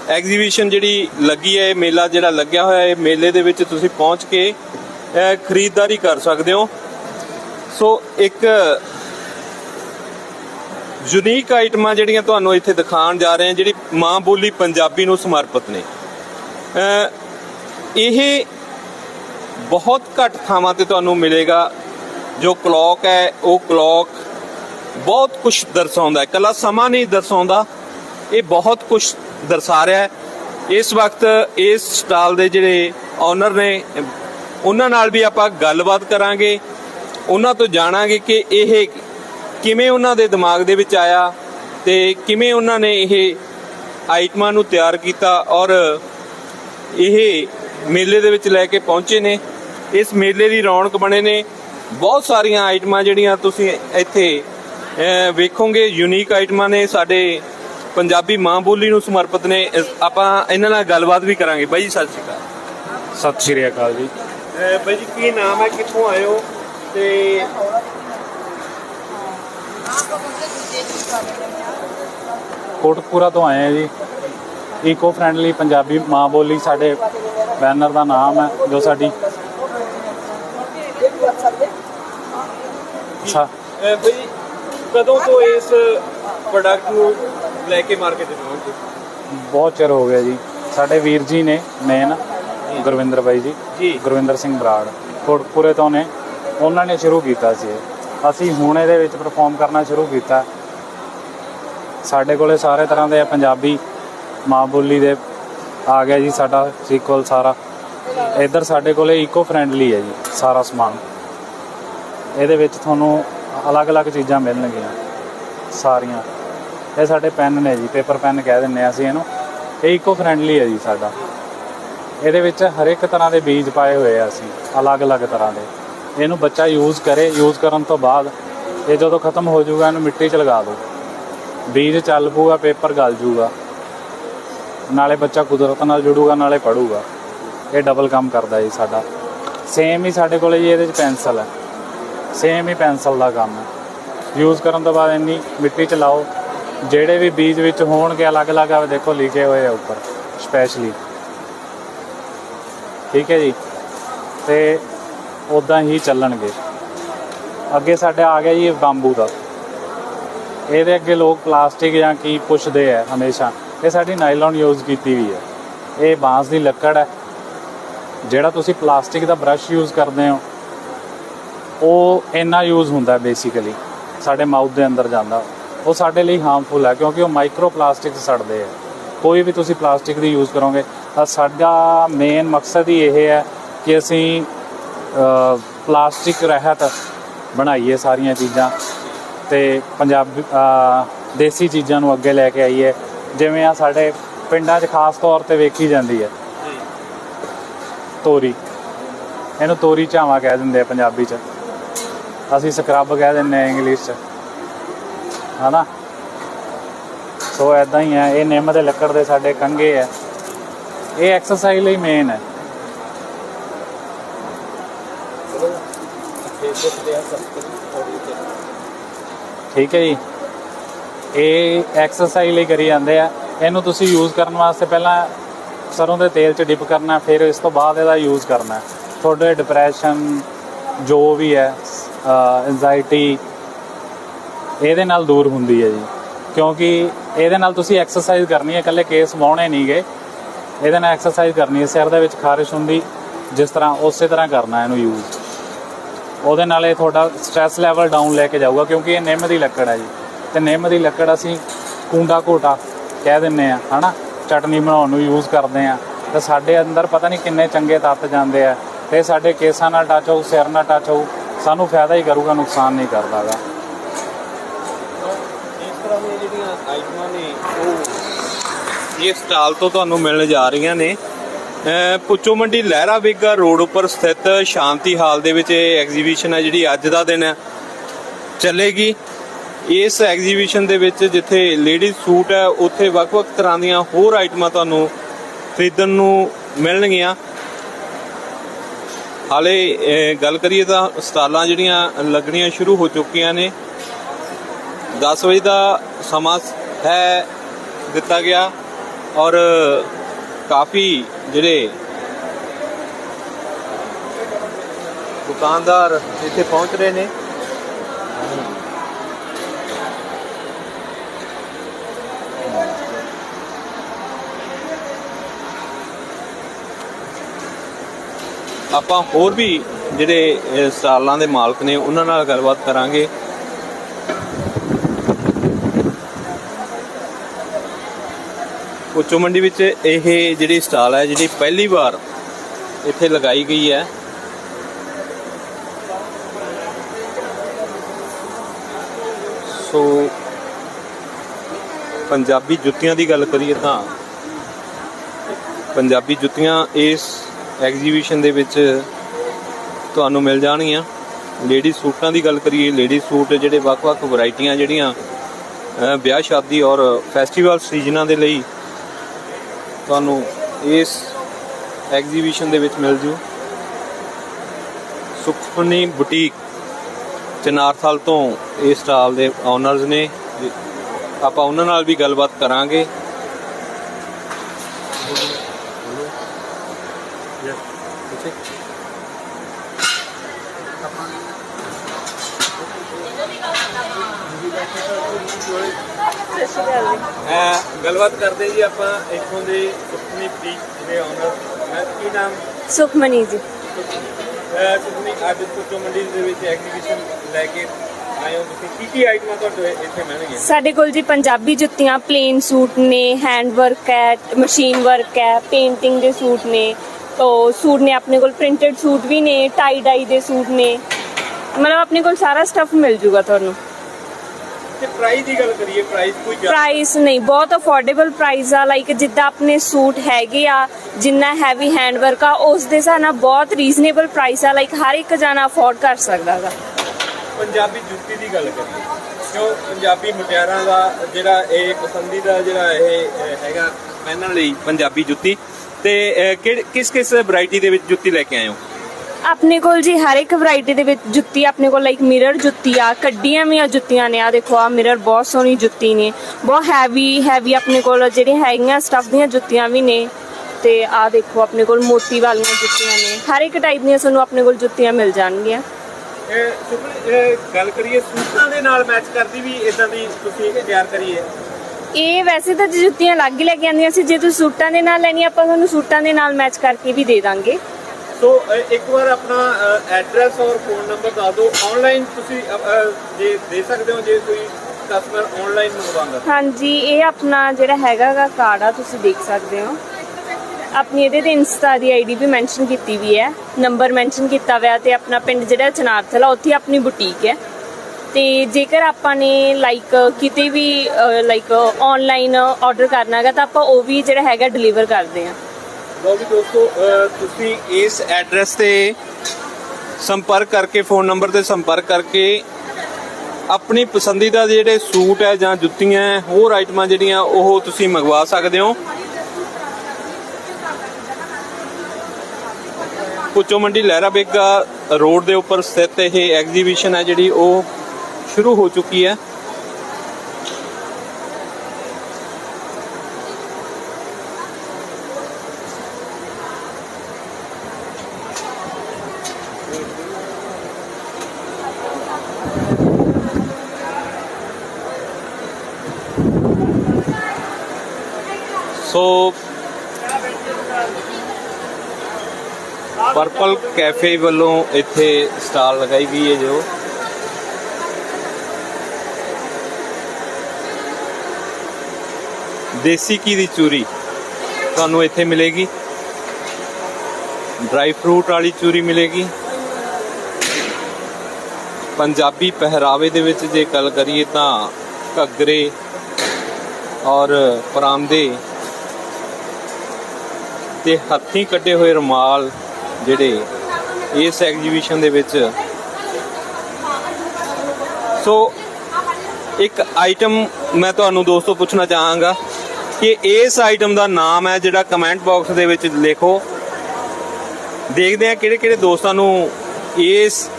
ਐਗਜ਼ੀਬਿਸ਼ਨ ਜਿਹੜੀ ਲੱਗੀ ਹੈ ਇਹ ਮੇਲਾ ਜਿਹੜਾ ਲੱਗਿਆ ਹੋਇਆ ਹੈ ਇਹ ਮੇਲੇ ਦੇ ਵਿੱਚ ਤੁਸੀਂ ਪਹੁੰਚ ਕੇ ਖਰੀਦਦਾਰੀ ਕਰ ਸਕਦੇ ਹੋ। ਸੋ ਇੱਕ ਯੂਨੀਕ ਆਈਟਮਾਂ ਜਿਹੜੀਆਂ ਤੁਹਾਨੂੰ ਇੱਥੇ ਦਿਖਾਉਣ ਜਾ ਰਹੇ ਹਾਂ, ਜਿਹੜੀ ਮਾਂ ਬੋਲੀ ਪੰਜਾਬੀ ਨੂੰ ਸਮਰਪਿਤ ਨੇ। ਇਹ ਬਹੁਤ ਘੱਟ ਥਾਵਾਂ ਤੇ ਤੁਹਾਨੂੰ ਮਿਲੇਗਾ। ਜੋ ਕਲੌਕ ਹੈ, ਉਹ ਕਲੌਕ ਬਹੁਤ ਕੁਝ ਦਰਸਾਉਂਦਾ ਹੈ। ਕੱਲਾ ਸਮਾਂ ਨਹੀਂ ਦਰਸਾਉਂਦਾ, ਇਹ ਬਹੁਤ ਕੁਝ ਦਰਸਾ ਰਿਹਾ ਹੈ। ਇਸ ਵਕਤ ਇਸ ਸਟਾਲ ਦੇ ਜਿਹੜੇ ਓਨਰ ਨੇ, ਉਹਨਾਂ ਨਾਲ ਵੀ ਆਪਾਂ ਗੱਲਬਾਤ ਕਰਾਂਗੇ। ਉਹਨਾਂ ਤੋਂ ਜਾਣਾਂਗੇ ਕਿ ਇਹ ਕਿਵੇਂ ਉਹਨਾਂ ਦੇ ਦਿਮਾਗ ਦੇ ਵਿੱਚ ਆਇਆ ਤੇ ਕਿਵੇਂ ਉਹਨਾਂ ਨੇ ਇਹ ਆਈਟਮਾਂ ਨੂੰ ਤਿਆਰ ਕੀਤਾ ਔਰ ਇਹ ਮੇਲੇ ਦੇ ਵਿੱਚ ਲੈ ਕੇ ਪਹੁੰਚੇ ਨੇ। ਇਸ ਮੇਲੇ ਦੀ ਰੌਣਕ ਬਣੇ ਨੇ। ਬਹੁਤ ਸਾਰੀਆਂ ਆਈਟਮਾਂ ਜਿਹੜੀਆਂ ਤੁਸੀਂ ਇੱਥੇ ਵੇਖੋਗੇ ਯੂਨੀਕ ਆਈਟਮਾਂ ਨੇ। ਸਾਡੇ ਪੰਜਾਬੀ ਮਾਂ ਬੋਲੀ ਨੂੰ ਸਮਰਪਿਤ ਨੇ। ਆਪਾਂ ਇਹਨਾਂ ਨਾਲ ਗੱਲਬਾਤ ਵੀ ਕਰਾਂਗੇ। ਬਾਈ ਜੀ ਸਤਿ ਸ਼੍ਰੀ ਅਕਾਲ। ਸਤਿ ਸ਼੍ਰੀ ਅਕਾਲ ਜੀ। ਬਾਈ ਜੀ ਕੀ ਨਾਮ ਹੈ? ਕਿੱਥੋਂ ਆਏ ਹੋ? ਤੇ ਕੋਟਕਪੂਰਾ ਤੋਂ ਆਏ ਆ ਜੀ। ਈਕੋ ਫ੍ਰੈਂਡਲੀ ਪੰਜਾਬੀ ਮਾਂ ਬੋਲੀ ਸਾਡੇ ਬੈਨਰ ਦਾ ਨਾਮ ਹੈ ਜੋ ਸਾਡੀ ਅੱਛਾ। ਬਾਈ ਕਦੋਂ ਤੋਂ ਇਸ ਪ੍ਰੋਡਕਟ ਨੂੰ ਲੈ ਕੇ ਮਾਰਕੀਟ 'ਚ ਪਹੁੰਚੇ? ਬਹੁਤ ਚਿਰ ਹੋ ਗਿਆ ਜੀ। ਸਾਡੇ ਵੀਰ ਜੀ ਨੇ ਮੇਨ ਗੁਰਵਿੰਦਰ ਬਾਈ ਜੀ। ਗੁਰਵਿੰਦਰ ਸਿੰਘ ਬਰਾੜ। ਕੋਟਕਪੂਰੇ ਤੋਂ ਨੇ। ਉਹਨਾਂ ਨੇ ਸ਼ੁਰੂ ਕੀਤਾ ਸੀ। ਅਸੀਂ ਹੁਣ ਇਹਦੇ ਵਿੱਚ ਪਰਫਾਰਮ ਕਰਨਾ ਸ਼ੁਰੂ ਕੀਤਾ। ਸਾਡੇ ਕੋਲੇ ਸਾਰੇ ਤਰ੍ਹਾਂ ਦੇ ਪੰਜਾਬੀ ਮਾਂ ਬੋਲੀ ਦੇ ਆ ਗਿਆ ਜੀ ਸਾਡਾ ਸੀਕਵਲ ਸਾਰਾ। ਇੱਧਰ ਸਾਡੇ ਕੋਲੇ ਇਕੋ ਫ੍ਰੈਂਡਲੀ ਹੈ ਜੀ ਸਾਰਾ ਸਮਾਨ। ਇਹਦੇ ਵਿੱਚ ਤੁਹਾਨੂੰ ਅਲੱਗ-ਅਲੱਗ ਚੀਜ਼ਾਂ ਮਿਲਣਗੀਆਂ, ਸਾਰੀਆਂ। ਇਹ ਸਾਡੇ ਪੈਨ ਨੇ ਜੀ ਪੇਪਰ ਪੈਨ ਕਹਿ ਦਿੰਨੇ ਆ ਅਸੀਂ ਇਹਨੂੰ। ਇਹ ਇਕੋ ਫ੍ਰੈਂਡਲੀ ਹੈ ਜੀ ਸਾਡਾ। ਇਹਦੇ ਵਿੱਚ ਹਰ ਇੱਕ ਤਰ੍ਹਾਂ ਦੇ ਬੀਜ ਪਾਏ ਹੋਏ ਆ ਅਸੀਂ, ਅਲੱਗ-ਅਲੱਗ ਤਰ੍ਹਾਂ ਦੇ। ਇਹਨੂੰ ਬੱਚਾ ਯੂਜ਼ ਕਰੇ ਯੂਜ਼ ਕਰਨ ਤੋਂ ਬਾਅਦ ਇਹ ਜਦੋਂ ਖਤਮ ਹੋ ਜਾਊਗਾ, ਇਹਨੂੰ ਮਿੱਟੀ 'ਚ ਲਗਾ ਦਿਓ ਬੀਜ ਚੱਲ ਪੂਗਾ ਪੇਪਰ ਗਲ ਜੂਗਾ ਨਾਲੇ ਬੱਚਾ ਕੁਦਰਤ ਨਾਲ ਜੁੜੂਗਾ, ਨਾਲੇ ਪੜੂਗਾ ਇਹ ਡਬਲ ਕੰਮ ਕਰਦਾ ਜੀ ਸਾਡਾ। ਸੇਮ ਹੀ ਸਾਡੇ ਕੋਲੇ ਜੀ ਇਹਦੇ 'ਚ ਪੈਨਸਲ ਹੈ। ਸੇਮ ਹੀ ਪੈਨਸਲ ਦਾ ਕੰਮ ਹੈ। ਯੂਜ਼ ਕਰਨ ਤੋਂ ਬਾਅਦ ਇੰਨੀ ਮਿੱਟੀ 'ਚ ਲਾਓ, ਜਿਹੜੇ ਵੀ ਬੀਜ ਵਿੱਚ ਹੋਣਗੇ, ਅਲੱਗ-ਅਲੱਗ ਆ, ਦੇਖੋ ਲਿਖੇ ਹੋਏ ਆ ਉੱਪਰ ਸਪੈਸ਼ਲੀ ਠੀਕ ਹੈ ਜੀ। ਤੇ ਉਦਾਂ ਹੀ ਚੱਲਣਗੇ। ਅੱਗੇ ਸਾਡੇ ਆ ਗਿਆ ਜੀ ਬਾਂਬੂ ਦਾ। ਇਹਦੇ ਅੱਗੇ ਲੋਕ ਪਲਾਸਟਿਕ ਜਾਂ ਕੀ ਪੁੱਛਦੇ ਆ ਹਮੇਸ਼ਾ। ਇਹ ਸਾਡੀ ਨਾਈਲਨ ਯੂਜ਼ ਕੀਤੀ ਵੀ ਹੈ। ਇਹ ਬਾਂਸ ਦੀ ਲੱਕੜ ਹੈ। ਜਿਹੜਾ ਤੁਸੀਂ ਪਲਾਸਟਿਕ ਦਾ ਬ੍ਰਸ਼ ਯੂਜ਼ ਕਰਦੇ ਹੋ, ਉਹ ਇੰਨਾ ਯੂਜ਼ ਹੁੰਦਾ ਬੇਸਿਕਲੀ, ਸਾਡੇ ਮਾਊਥ ਦੇ ਅੰਦਰ ਜਾਂਦਾ। ਉਹ ਸਾਡੇ ਲਈ ਹਾਰਮਫੁਲ ਹੈ ਕਿਉਂਕਿ ਉਹ ਮਾਈਕਰੋ ਪਲਾਸਟਿਕ ਸੜਦੇ ਆ। ਕੋਈ ਵੀ ਤੁਸੀਂ ਪਲਾਸਟਿਕ ਦੀ ਯੂਜ਼ ਕਰੋਗੇ, ਤਾਂ ਸਾਡਾ ਮੇਨ ਮਕਸਦ ਹੀ ਇਹ ਹੈ ਕਿ ਅਸੀਂ ਪਲਾਸਟਿਕ ਰਹਿਤ ਬਣਾਈਏ ਸਾਰੀਆਂ ਚੀਜ਼ਾਂ ਤੇ ਪੰਜਾਬ ਦੇਸੀ ਚੀਜ਼ਾਂ ਨੂੰ ਅੱਗੇ ਲੈ ਕੇ ਆਈਏ। ਜਿਵੇਂ ਆ ਸਾਡੇ ਪਿੰਡਾਂ 'ਚ ਖਾਸ ਤੌਰ ਤੇ ਵੇਖੀ ਜਾਂਦੀ ਹੈ। ਤੋਰੀ। ਇਹਨੂੰ ਤੋਰੀ ਝਾਵਾਂ ਕਹਿ ਦਿੰਦੇ ਆ ਪੰਜਾਬੀ 'ਚ। ਅਸੀਂ ਸਕਰਬ ਕਹਿ ਦਿੰਦੇ ਆ ਇੰਗਲਿਸ਼ 'ਚ। ਹਨਾ? ਸੋ ਐਦਾਂ ਹੀ ਹੈ। ਇਹ ਨਿੰਮ ਦੇ ਲੱਕੜ ਦੇ ਸਾਡੇ ਕੰਗੇ ਹੈ। ਇਹ ਐਕਸਰਸਾਈਜ਼ ਲਈ ਮੇਨ ਹੈ। ਠੀਕ ਹੈ ਜੀ। ਇਹ ਐਕਸਰਸਾਈਜ਼ ਲਈ ਕਰੀ ਜਾਂਦੇ ਆ। ਇਹਨੂੰ ਤੁਸੀਂ ਯੂਜ਼ ਕਰਨ ਵਾਸਤੇ ਪਹਿਲਾਂ ਸਰੋਂ ਦੇ ਤੇਲ 'ਚ ਡਿਪ ਕਰਨਾ, ਫਿਰ ਇਸ ਤੋਂ ਬਾਅਦ ਇਹਦਾ ਯੂਜ਼ ਕਰਨਾ ਤੁਹਾਡੇ ਡਿਪਰੈਸ਼ਨ ਜੋ ਵੀ ਹੈ ਐਂਜ਼ਾਇਟੀ ਇਹਦੇ ਨਾਲ ਦੂਰ ਹੁੰਦੀ ਹੈ ਜੀ। ਕਿਉਂਕਿ ਇਹਦੇ ਨਾਲ ਤੁਸੀਂ ਐਕਸਰਸਾਈਜ਼ ਕਰਨੀ ਹੈ, ਇਕੱਲੇ ਕੇਸ ਵਾਉਣੇ ਨਹੀਂਗੇ ਇਹਦੇ ਨਾਲ ਐਕਸਰਸਾਈਜ਼ ਕਰਨੀ ਹੈ, ਸਿਰ ਦੇ ਵਿੱਚ ਖਾਰਿਸ਼ ਹੁੰਦੀ, ਜਿਸ ਤਰ੍ਹਾਂ ਉਸੇ ਤਰ੍ਹਾਂ ਕਰਨਾ ਇਹਨੂੰ ਯੂਜ਼ ਉਹਦੇ ਨਾਲ ਇਹ ਤੁਹਾਡਾ ਸਟ੍ਰੈਸ ਲੈਵਲ ਡਾਊਨ ਲੈ ਕੇ ਜਾਊਗਾ ਕਿਉਂਕਿ ਇਹ ਨਿੰਮ ਦੀ ਲੱਕੜ ਹੈ ਜੀ। ਤੇ ਨਿੰਮ ਦੀ ਲੱਕੜ ਅਸੀਂ ਕੁੰਡਾ ਘੋਟਾ ਕਹਿ ਦਿੰਨੇ ਆ, ਹਨਾ? ਚਟਨੀ ਬਣਾਉਣ ਨੂੰ ਯੂਜ਼ ਕਰਦੇ ਆ। ਤੇ ਸਾਡੇ ਅੰਦਰ ਪਤਾ ਨਹੀਂ ਕਿੰਨੇ ਚੰਗੇ ਤੱਤ ਜਾਂਦੇ ਆ। ਤੇ ਸਾਡੇ ਕੇਸਾਂ ਨਾਲ ਟੱਚ ਹੋਊ, ਸਿਰ ਨਾਲ ਟੱਚ ਹੋਊ, ਸਾਨੂੰ ਫਾਇਦਾ ਹੀ ਕਰੂਗਾ, ਨੁਕਸਾਨ ਨਹੀਂ ਕਰਦਾਗਾ ਇਸ ਤਰ੍ਹਾਂ ਦੀਆਂ ਜਿਹੜੀਆਂ ਆਈਟਮਾਂ ਨੇ, ਉਹ ਇਹ ਸਟਾਲ ਤੋਂ ਤੁਹਾਨੂੰ ਮਿਲਣ ਜਾ ਰਹੀਆਂ ਨੇ। ਪੁੱਚੋ ਮੰਡੀ ਲਹਿਰਾ ਵੇਗਾ ਰੋਡ ਉੱਪਰ ਸਥਿਤ ਸ਼ਾਂਤੀ ਹਾਲ ਦੇ ਵਿੱਚ ਇਹ ਐਗਜ਼ੀਬਿਸ਼ਨ ਹੈ ਜਿਹੜੀ ਅੱਜ ਦਾ ਦਿਨ ਹੈ ਚੱਲੇਗੀ। ਇਸ ਐਗਜ਼ੀਬਿਸ਼ਨ ਦੇ ਵਿੱਚ ਜਿੱਥੇ ਲੇਡੀ ਸੂਟ ਹੈ, ਉੱਥੇ ਵੱਖ-ਵੱਖ ਤਰ੍ਹਾਂ ਦੀਆਂ ਹੋਰ ਆਈਟਮਾਂ ਤੁਹਾਨੂੰ ਖਰੀਦਣ ਨੂੰ ਮਿਲਣਗੀਆਂ। ਹਾਲੇ ਗੱਲ ਕਰੀਏ ਤਾਂ ਸਟਾਲਾਂ ਜਿਹੜੀਆਂ ਲੱਗਣੀਆਂ ਸ਼ੁਰੂ ਹੋ ਚੁੱਕੀਆਂ ਨੇ। 10 ਵਜੇ ਦਾ ਸਮਾਂ ਹੈ ਦਿੱਤਾ ਗਿਆ ਔਰ ਕਾਫੀ ਜਿਹੜੇ ਦੁਕਾਨਦਾਰ ਇੱਥੇ ਪਹੁੰਚ ਰਹੇ ਨੇ। ਆਪਾਂ ਹੋਰ ਵੀ ਜਿਹੜੇ ਅਹ, ਸਟਾਲਾਂ ਦੇ ਮਾਲਕ ਨੇ ਉਹਨਾਂ ਨਾਲ ਗੱਲਬਾਤ ਕਰਾਂਗੇ। ਉੱਚੋ ਮੰਡੀ ਵਿੱਚ ਇਹ ਜਿਹੜੀ ਸਟਾਲ ਹੈ, ਜਿਹੜੀ ਪਹਿਲੀ ਵਾਰ ਇੱਥੇ ਲਗਾਈ ਗਈ ਹੈ। ਸੋ ਪੰਜਾਬੀ ਜੁੱਤੀਆਂ ਦੀ ਗੱਲ ਕਰੀਏ ਤਾਂ ਪੰਜਾਬੀ ਜੁੱਤੀਆਂ ਇਸ ਐਗਜ਼ੀਬਿਸ਼ਨ ਦੇ ਵਿੱਚ ਤੁਹਾਨੂੰ ਮਿਲ ਜਾਣਗੀਆਂ। ਲੇਡੀ ਸੂਟਾਂ ਦੀ ਗੱਲ ਕਰੀਏ ਲੇਡੀ ਸੂਟ ਜਿਹੜੇ ਵੱਖ-ਵੱਖ ਵੈਰਾਈਟੀਆਂ ਜਿਹੜੀਆਂ ਵਿਆਹ ਸ਼ਾਦੀ ਔਰ ਫੈਸਟੀਵਲ ਸੀਜ਼ਨਾਂ ਦੇ ਲਈ ਤੁਹਾਨੂੰ ਇਸ ਐਗਜ਼ੀਬਿਸ਼ਨ ਦੇ ਵਿੱਚ ਮਿਲ ਜੂ। ਸੁਖਮਨੀ ਬੁਟੀਕ, ਚਨਾਰਥਲ ਤੋਂ ਇਹ ਸਟਾਲ ਦੇ ਓਨਰਸ ਨੇ। ਆਪਾਂ ਉਹਨਾਂ ਨਾਲ ਵੀ ਗੱਲਬਾਤ ਕਰਾਂਗੇ। ਅਹ ਗੱਲਬਾਤ ਕਰਦੇ ਜੀ ਆਪਾਂ ਇੱਥੋਂ ਦੇ ਸੁਖਮਨੀ ਬੁਟੀਕ ਦੇ ਓਨਰ ਮੈਂ ਕੀ ਨਾਮ? ਸੁਖਮਨੀ ਜੀ। ਅਹ ਸੁਖਮਨੀ ਅੱਜ ਪੁੱਚੋ ਮੰਡੀ ਦੇ ਵਿੱਚ ਐਗਜ਼ੀਬਿਸ਼ਨ ਲੈ ਕੇ ਆਏ ਹੋ ਤੁਸੀਂ। ਕੀ ਕੀ ਆਈਟਮਾਂ ਤੁਹਾਡੇ ਇੱਥੇ ਮਿਲਣਗੀਆਂ। ਸਾਡੇ ਕੋਲ ਜੀ ਪੰਜਾਬੀ ਜੁੱਤੀਆਂ ਪਲੇਨ ਸੂਟ ਨੇ ਹੈਂਡ ਵਰਕ ਹੈ ਮਸ਼ੀਨ ਵਰਕ ਹੈ ਪੇਂਟਿੰਗ ਦੇ ਸੂਟ ਨੇ ਤੋ ਸੂਟ ਨੇ ਆਪਣੇ ਕੋਲ ਪ੍ਰਿੰਟਡ ਸੂਟ ਵੀ ਨੇ ਟਾਈ ਡਾਈ ਦੇ ਸੂਟ ਨੇ। ਮਤਲਬ ਆਪਣੇ ਕੋਲ ਸਾਰਾ ਸਟੱਫ ਮਿਲ ਜੂਗਾ ਤੁਹਾਨੂੰ। ਤੇ ਪ੍ਰਾਈਸ ਦੀ ਗੱਲ ਕਰੀਏ ਪ੍ਰਾਈਸ ਕੋਈ ਜ਼ਿਆਦਾ ਪ੍ਰਾਈਸ ਨਹੀਂ ਬਹੁਤ ਅਫੋਰਡੇਬਲ ਪ੍ਰਾਈਸ ਆ। ਲਾਈਕ ਜਿੱਦਾਂ ਆਪਣੇ ਸੂਟ ਹੈਗੇ ਆ ਜਿੰਨਾ ਹੈਵੀ ਹੈਂਡ ਵਰਕ ਆ ਉਸ ਦੇ ਹਿਸਾਬ ਨਾਲ ਬਹੁਤ ਰੀਜ਼ਨੇਬਲ ਪ੍ਰਾਈਸ ਆ। ਲਾਈਕ ਹਰ ਇੱਕ ਜਾਣਾ ਅਫੋਰਡ ਕਰ ਸਕਦਾ ਗਾ। ਪੰਜਾਬੀ ਜੁੱਤੀ ਦੀ ਗੱਲ ਕਰੀਏ ਕਿਉਂ ਪੰਜਾਬੀ ਮੁਟਿਆਰਾਂ ਦਾ ਜਿਹੜਾ ਇਹ ਪਸੰਦੀਦਾ ਜਿਹੜਾ ਇਹ ਹੈਗਾ ਪਹਿਨਣ ਲਈ ਪੰਜਾਬੀ ਜੁੱਤੀ ਤੇ ਕਿਸ ਕਿਸ ਵੈਰਾਈਟੀ ਦੇ ਵਿੱਚ ਜੁੱਤੀ ਲੈ ਕੇ ਆਏ ਹੋ? ਆਪਣੇ ਕੋਲ ਜੀ ਹਰ ਇੱਕ ਵੈਰਾਈਟੀ ਦੇ ਵਿੱਚ ਜੁੱਤੀ ਆਪਣੇ ਕੋਲ ਲਾਈਕ ਮਿਰਰ ਜੁੱਤੀ ਆ ਕੱਡੀਆਂ ਵੀ ਆ ਜੁੱਤੀਆਂ ਨੇ ਆ ਦੇਖੋ ਆ ਮਿਰਰ ਬਹੁਤ ਸੋਹਣੀ ਜੁੱਤੀ ਨੇ ਬਹੁਤ ਹੈਵੀ ਹੈਵੀ ਆਪਣੇ ਕੋਲ ਜਿਹੜੇ ਹੈਗੀਆਂ ਸਟਫ ਦੀਆਂ ਜੁੱਤੀਆਂ ਵੀ ਨੇ ਤੇ ਆ ਦੇਖੋ ਆਪਣੇ ਕੋਲ ਮੋਤੀ ਵਾਲੀਆਂ ਜੁੱਤੀਆਂ ਨੇ। ਹਰ ਇੱਕ ਟਾਈਪ ਦੀਆਂ ਤੁਹਾਨੂੰ ਆਪਣੇ ਕੋਲ ਜੁੱਤੀਆਂ ਮਿਲ ਜਾਣਗੀਆਂ। ਇਹ ਸੁਪਰ ਇਹ ਗੱਲ ਕਰੀਏ ਸੂਟਾਂ ਦੇ ਨਾਲ ਮੈਚ ਕਰਦੀ ਵੀ ਇਦਾਂ ਦੀ ਤੁਸੀਂ ਤਿਆਰ ਕਰੀਏ? ਇਹ ਵੈਸੇ ਤਾਂ ਜੁੱਤੀਆਂ ਅਲੱਗ ਹੀ ਲੈ ਕੇ ਆਉਂਦੀਆਂ ਸੀ ਜੇ ਤੁਸੀਂ ਸੂਟਾਂ ਦੇ ਨਾਲ ਲੈਣੀ ਆਪਾਂ ਤੁਹਾਨੂੰ ਸੂਟਾਂ ਦੇ ਨਾਲ ਮੈਚ ਕਰਕੇ ਵੀ ਦੇ ਦਾਂਗੇ। ਸੋ ਇੱਕ ਵਾਰ ਆਪਣਾ ਐਡਰੈਸ ਔਰ ਫੋਨ ਨੰਬਰ ਦੱਸ ਦਿਓ। ਆਨਲਾਈਨ ਤੁਸੀਂ ਜੇ ਦੇ ਸਕਦੇ ਹੋ, ਜੇ ਕੋਈ ਕਸਟਮਰ ਆਨਲਾਈਨ ਮੰਗਵਾਉਂਦਾ। ਹਾਂਜੀ, ਇਹ ਆਪਣਾ ਜਿਹੜਾ ਹੈਗਾ ਕਾਰਡ ਆ, ਤੁਸੀਂ ਦੇਖ ਸਕਦੇ ਹੋ। ਆਪਣੀ ਇਹਦੇ ਤੇ ਇੰਸਟਾ ਦੀ ਆਈਡੀ ਵੀ ਮੈਂਸ਼ਨ ਕੀਤੀ ਵੀ ਹੈ। ਨੰਬਰ ਮੈਂਸ਼ਨ ਕੀਤਾ ਹੋਇਆ ਤੇ ਆਪਣਾ ਪਿੰਡ ਜਿਹੜਾ ਚਨਾਰਥਲ ਆ ਉੱਥੇ ਆਪਣੀ ਬੁਟੀਕ ਹੈ। ਤੇ ਜੇਕਰ ਆਪਾਂ ਨੇ ਲਾਈਕ ਕਿਤੇ ਵੀ ਲਾਈਕ ਆਨਲਾਈਨ ਆਰਡਰ ਕਰਨਾ ਹੈਗਾ, ਤਾਂ ਆਪਾਂ ਉਹ ਵੀ ਜਿਹੜਾ ਹੈਗਾ ਡਿਲੀਵਰ ਕਰਦੇ ਹਾਂ। ਲੋ ਵੀ ਦੋਸਤੋ ਤੁਸੀਂ ਇਸ ਐਡਰੈਸ ਤੇ ਸੰਪਰਕ ਕਰਕੇ ਫੋਨ ਨੰਬਰ ਤੇ ਸੰਪਰਕ ਕਰਕੇ ਆਪਣੀ ਪਸੰਦੀਦਾ ਜਿਹੜੇ ਸੂਟ ਹੈ ਜਾਂ ਜੁੱਤੀਆਂ ਹੈ, ਹੋਰ ਆਈਟਮਾਂ ਜਿਹੜੀਆਂ ਉਹ ਤੁਸੀਂ ਮੰਗਵਾ ਸਕਦੇ ਹੋ। ਪੁੱਚੋ ਮੰਡੀ ਲਹਿਰਾ ਬੇਗਾ ਰੋਡ ਦੇ ਉੱਪਰ ਸਥਿਤ ਇਹ ਐਗਜ਼ੀਬਿਸ਼ਨ ਹੈ ਜਿਹੜੀ ਉਹ ਸ਼ੁਰੂ ਹੋ ਚੁੱਕੀ ਹੈ ਸੋ ਪਰਪਲ ਕੈਫੇ ਵੱਲੋਂ ਇੱਥੇ ਸਟਾਲ ਲਗਾਈ ਗਈ ਹੈ ਜੋ। ਦੇਸੀ ਘੀ ਦੀ ਚੂਰੀ ਤੁਹਾਨੂੰ ਇੱਥੇ ਮਿਲੇਗੀ। ਡਰਾਈ ਫਰੂਟ ਵਾਲੀ ਚੂਰੀ ਮਿਲੇਗੀ। ਪੰਜਾਬੀ ਪਹਿਰਾਵੇ ਦੇ ਵਿੱਚ ਜੇ ਗੱਲ ਕਰੀਏ ਤਾਂ ਘੱਗਰੇ ਔਰ ਪਰਾਂਦੇ ਤੇ ਹੱਥੀਂ ਕੱਢੇ ਹੋਏ ਰੁਮਾਲ ਜਿਹੜੇ ਇਸ ਐਗਜੀਬਿਸ਼ਨ ਦੇ ਵਿੱਚ। ਸੋ ਇੱਕ ਆਈਟਮ ਮੈਂ ਤੁਹਾਨੂੰ ਦੋਸਤੋ ਪੁੱਛਣਾ ਚਾਹਾਂਗਾ ਕਿ ਇਸ ਆਈਟਮ ਦਾ ਨਾਮ ਹੈ ਜਿਹੜਾ ਕਮੈਂਟ ਬਾਕਸ ਦੇ ਵਿੱਚ ਲਿਖੋ। ਦੇਖਦੇ ਹਾਂ ਕਿਹੜੇ ਕਿਹੜੇ ਦੋਸਤਾਂ ਨੂੰ ਇਸ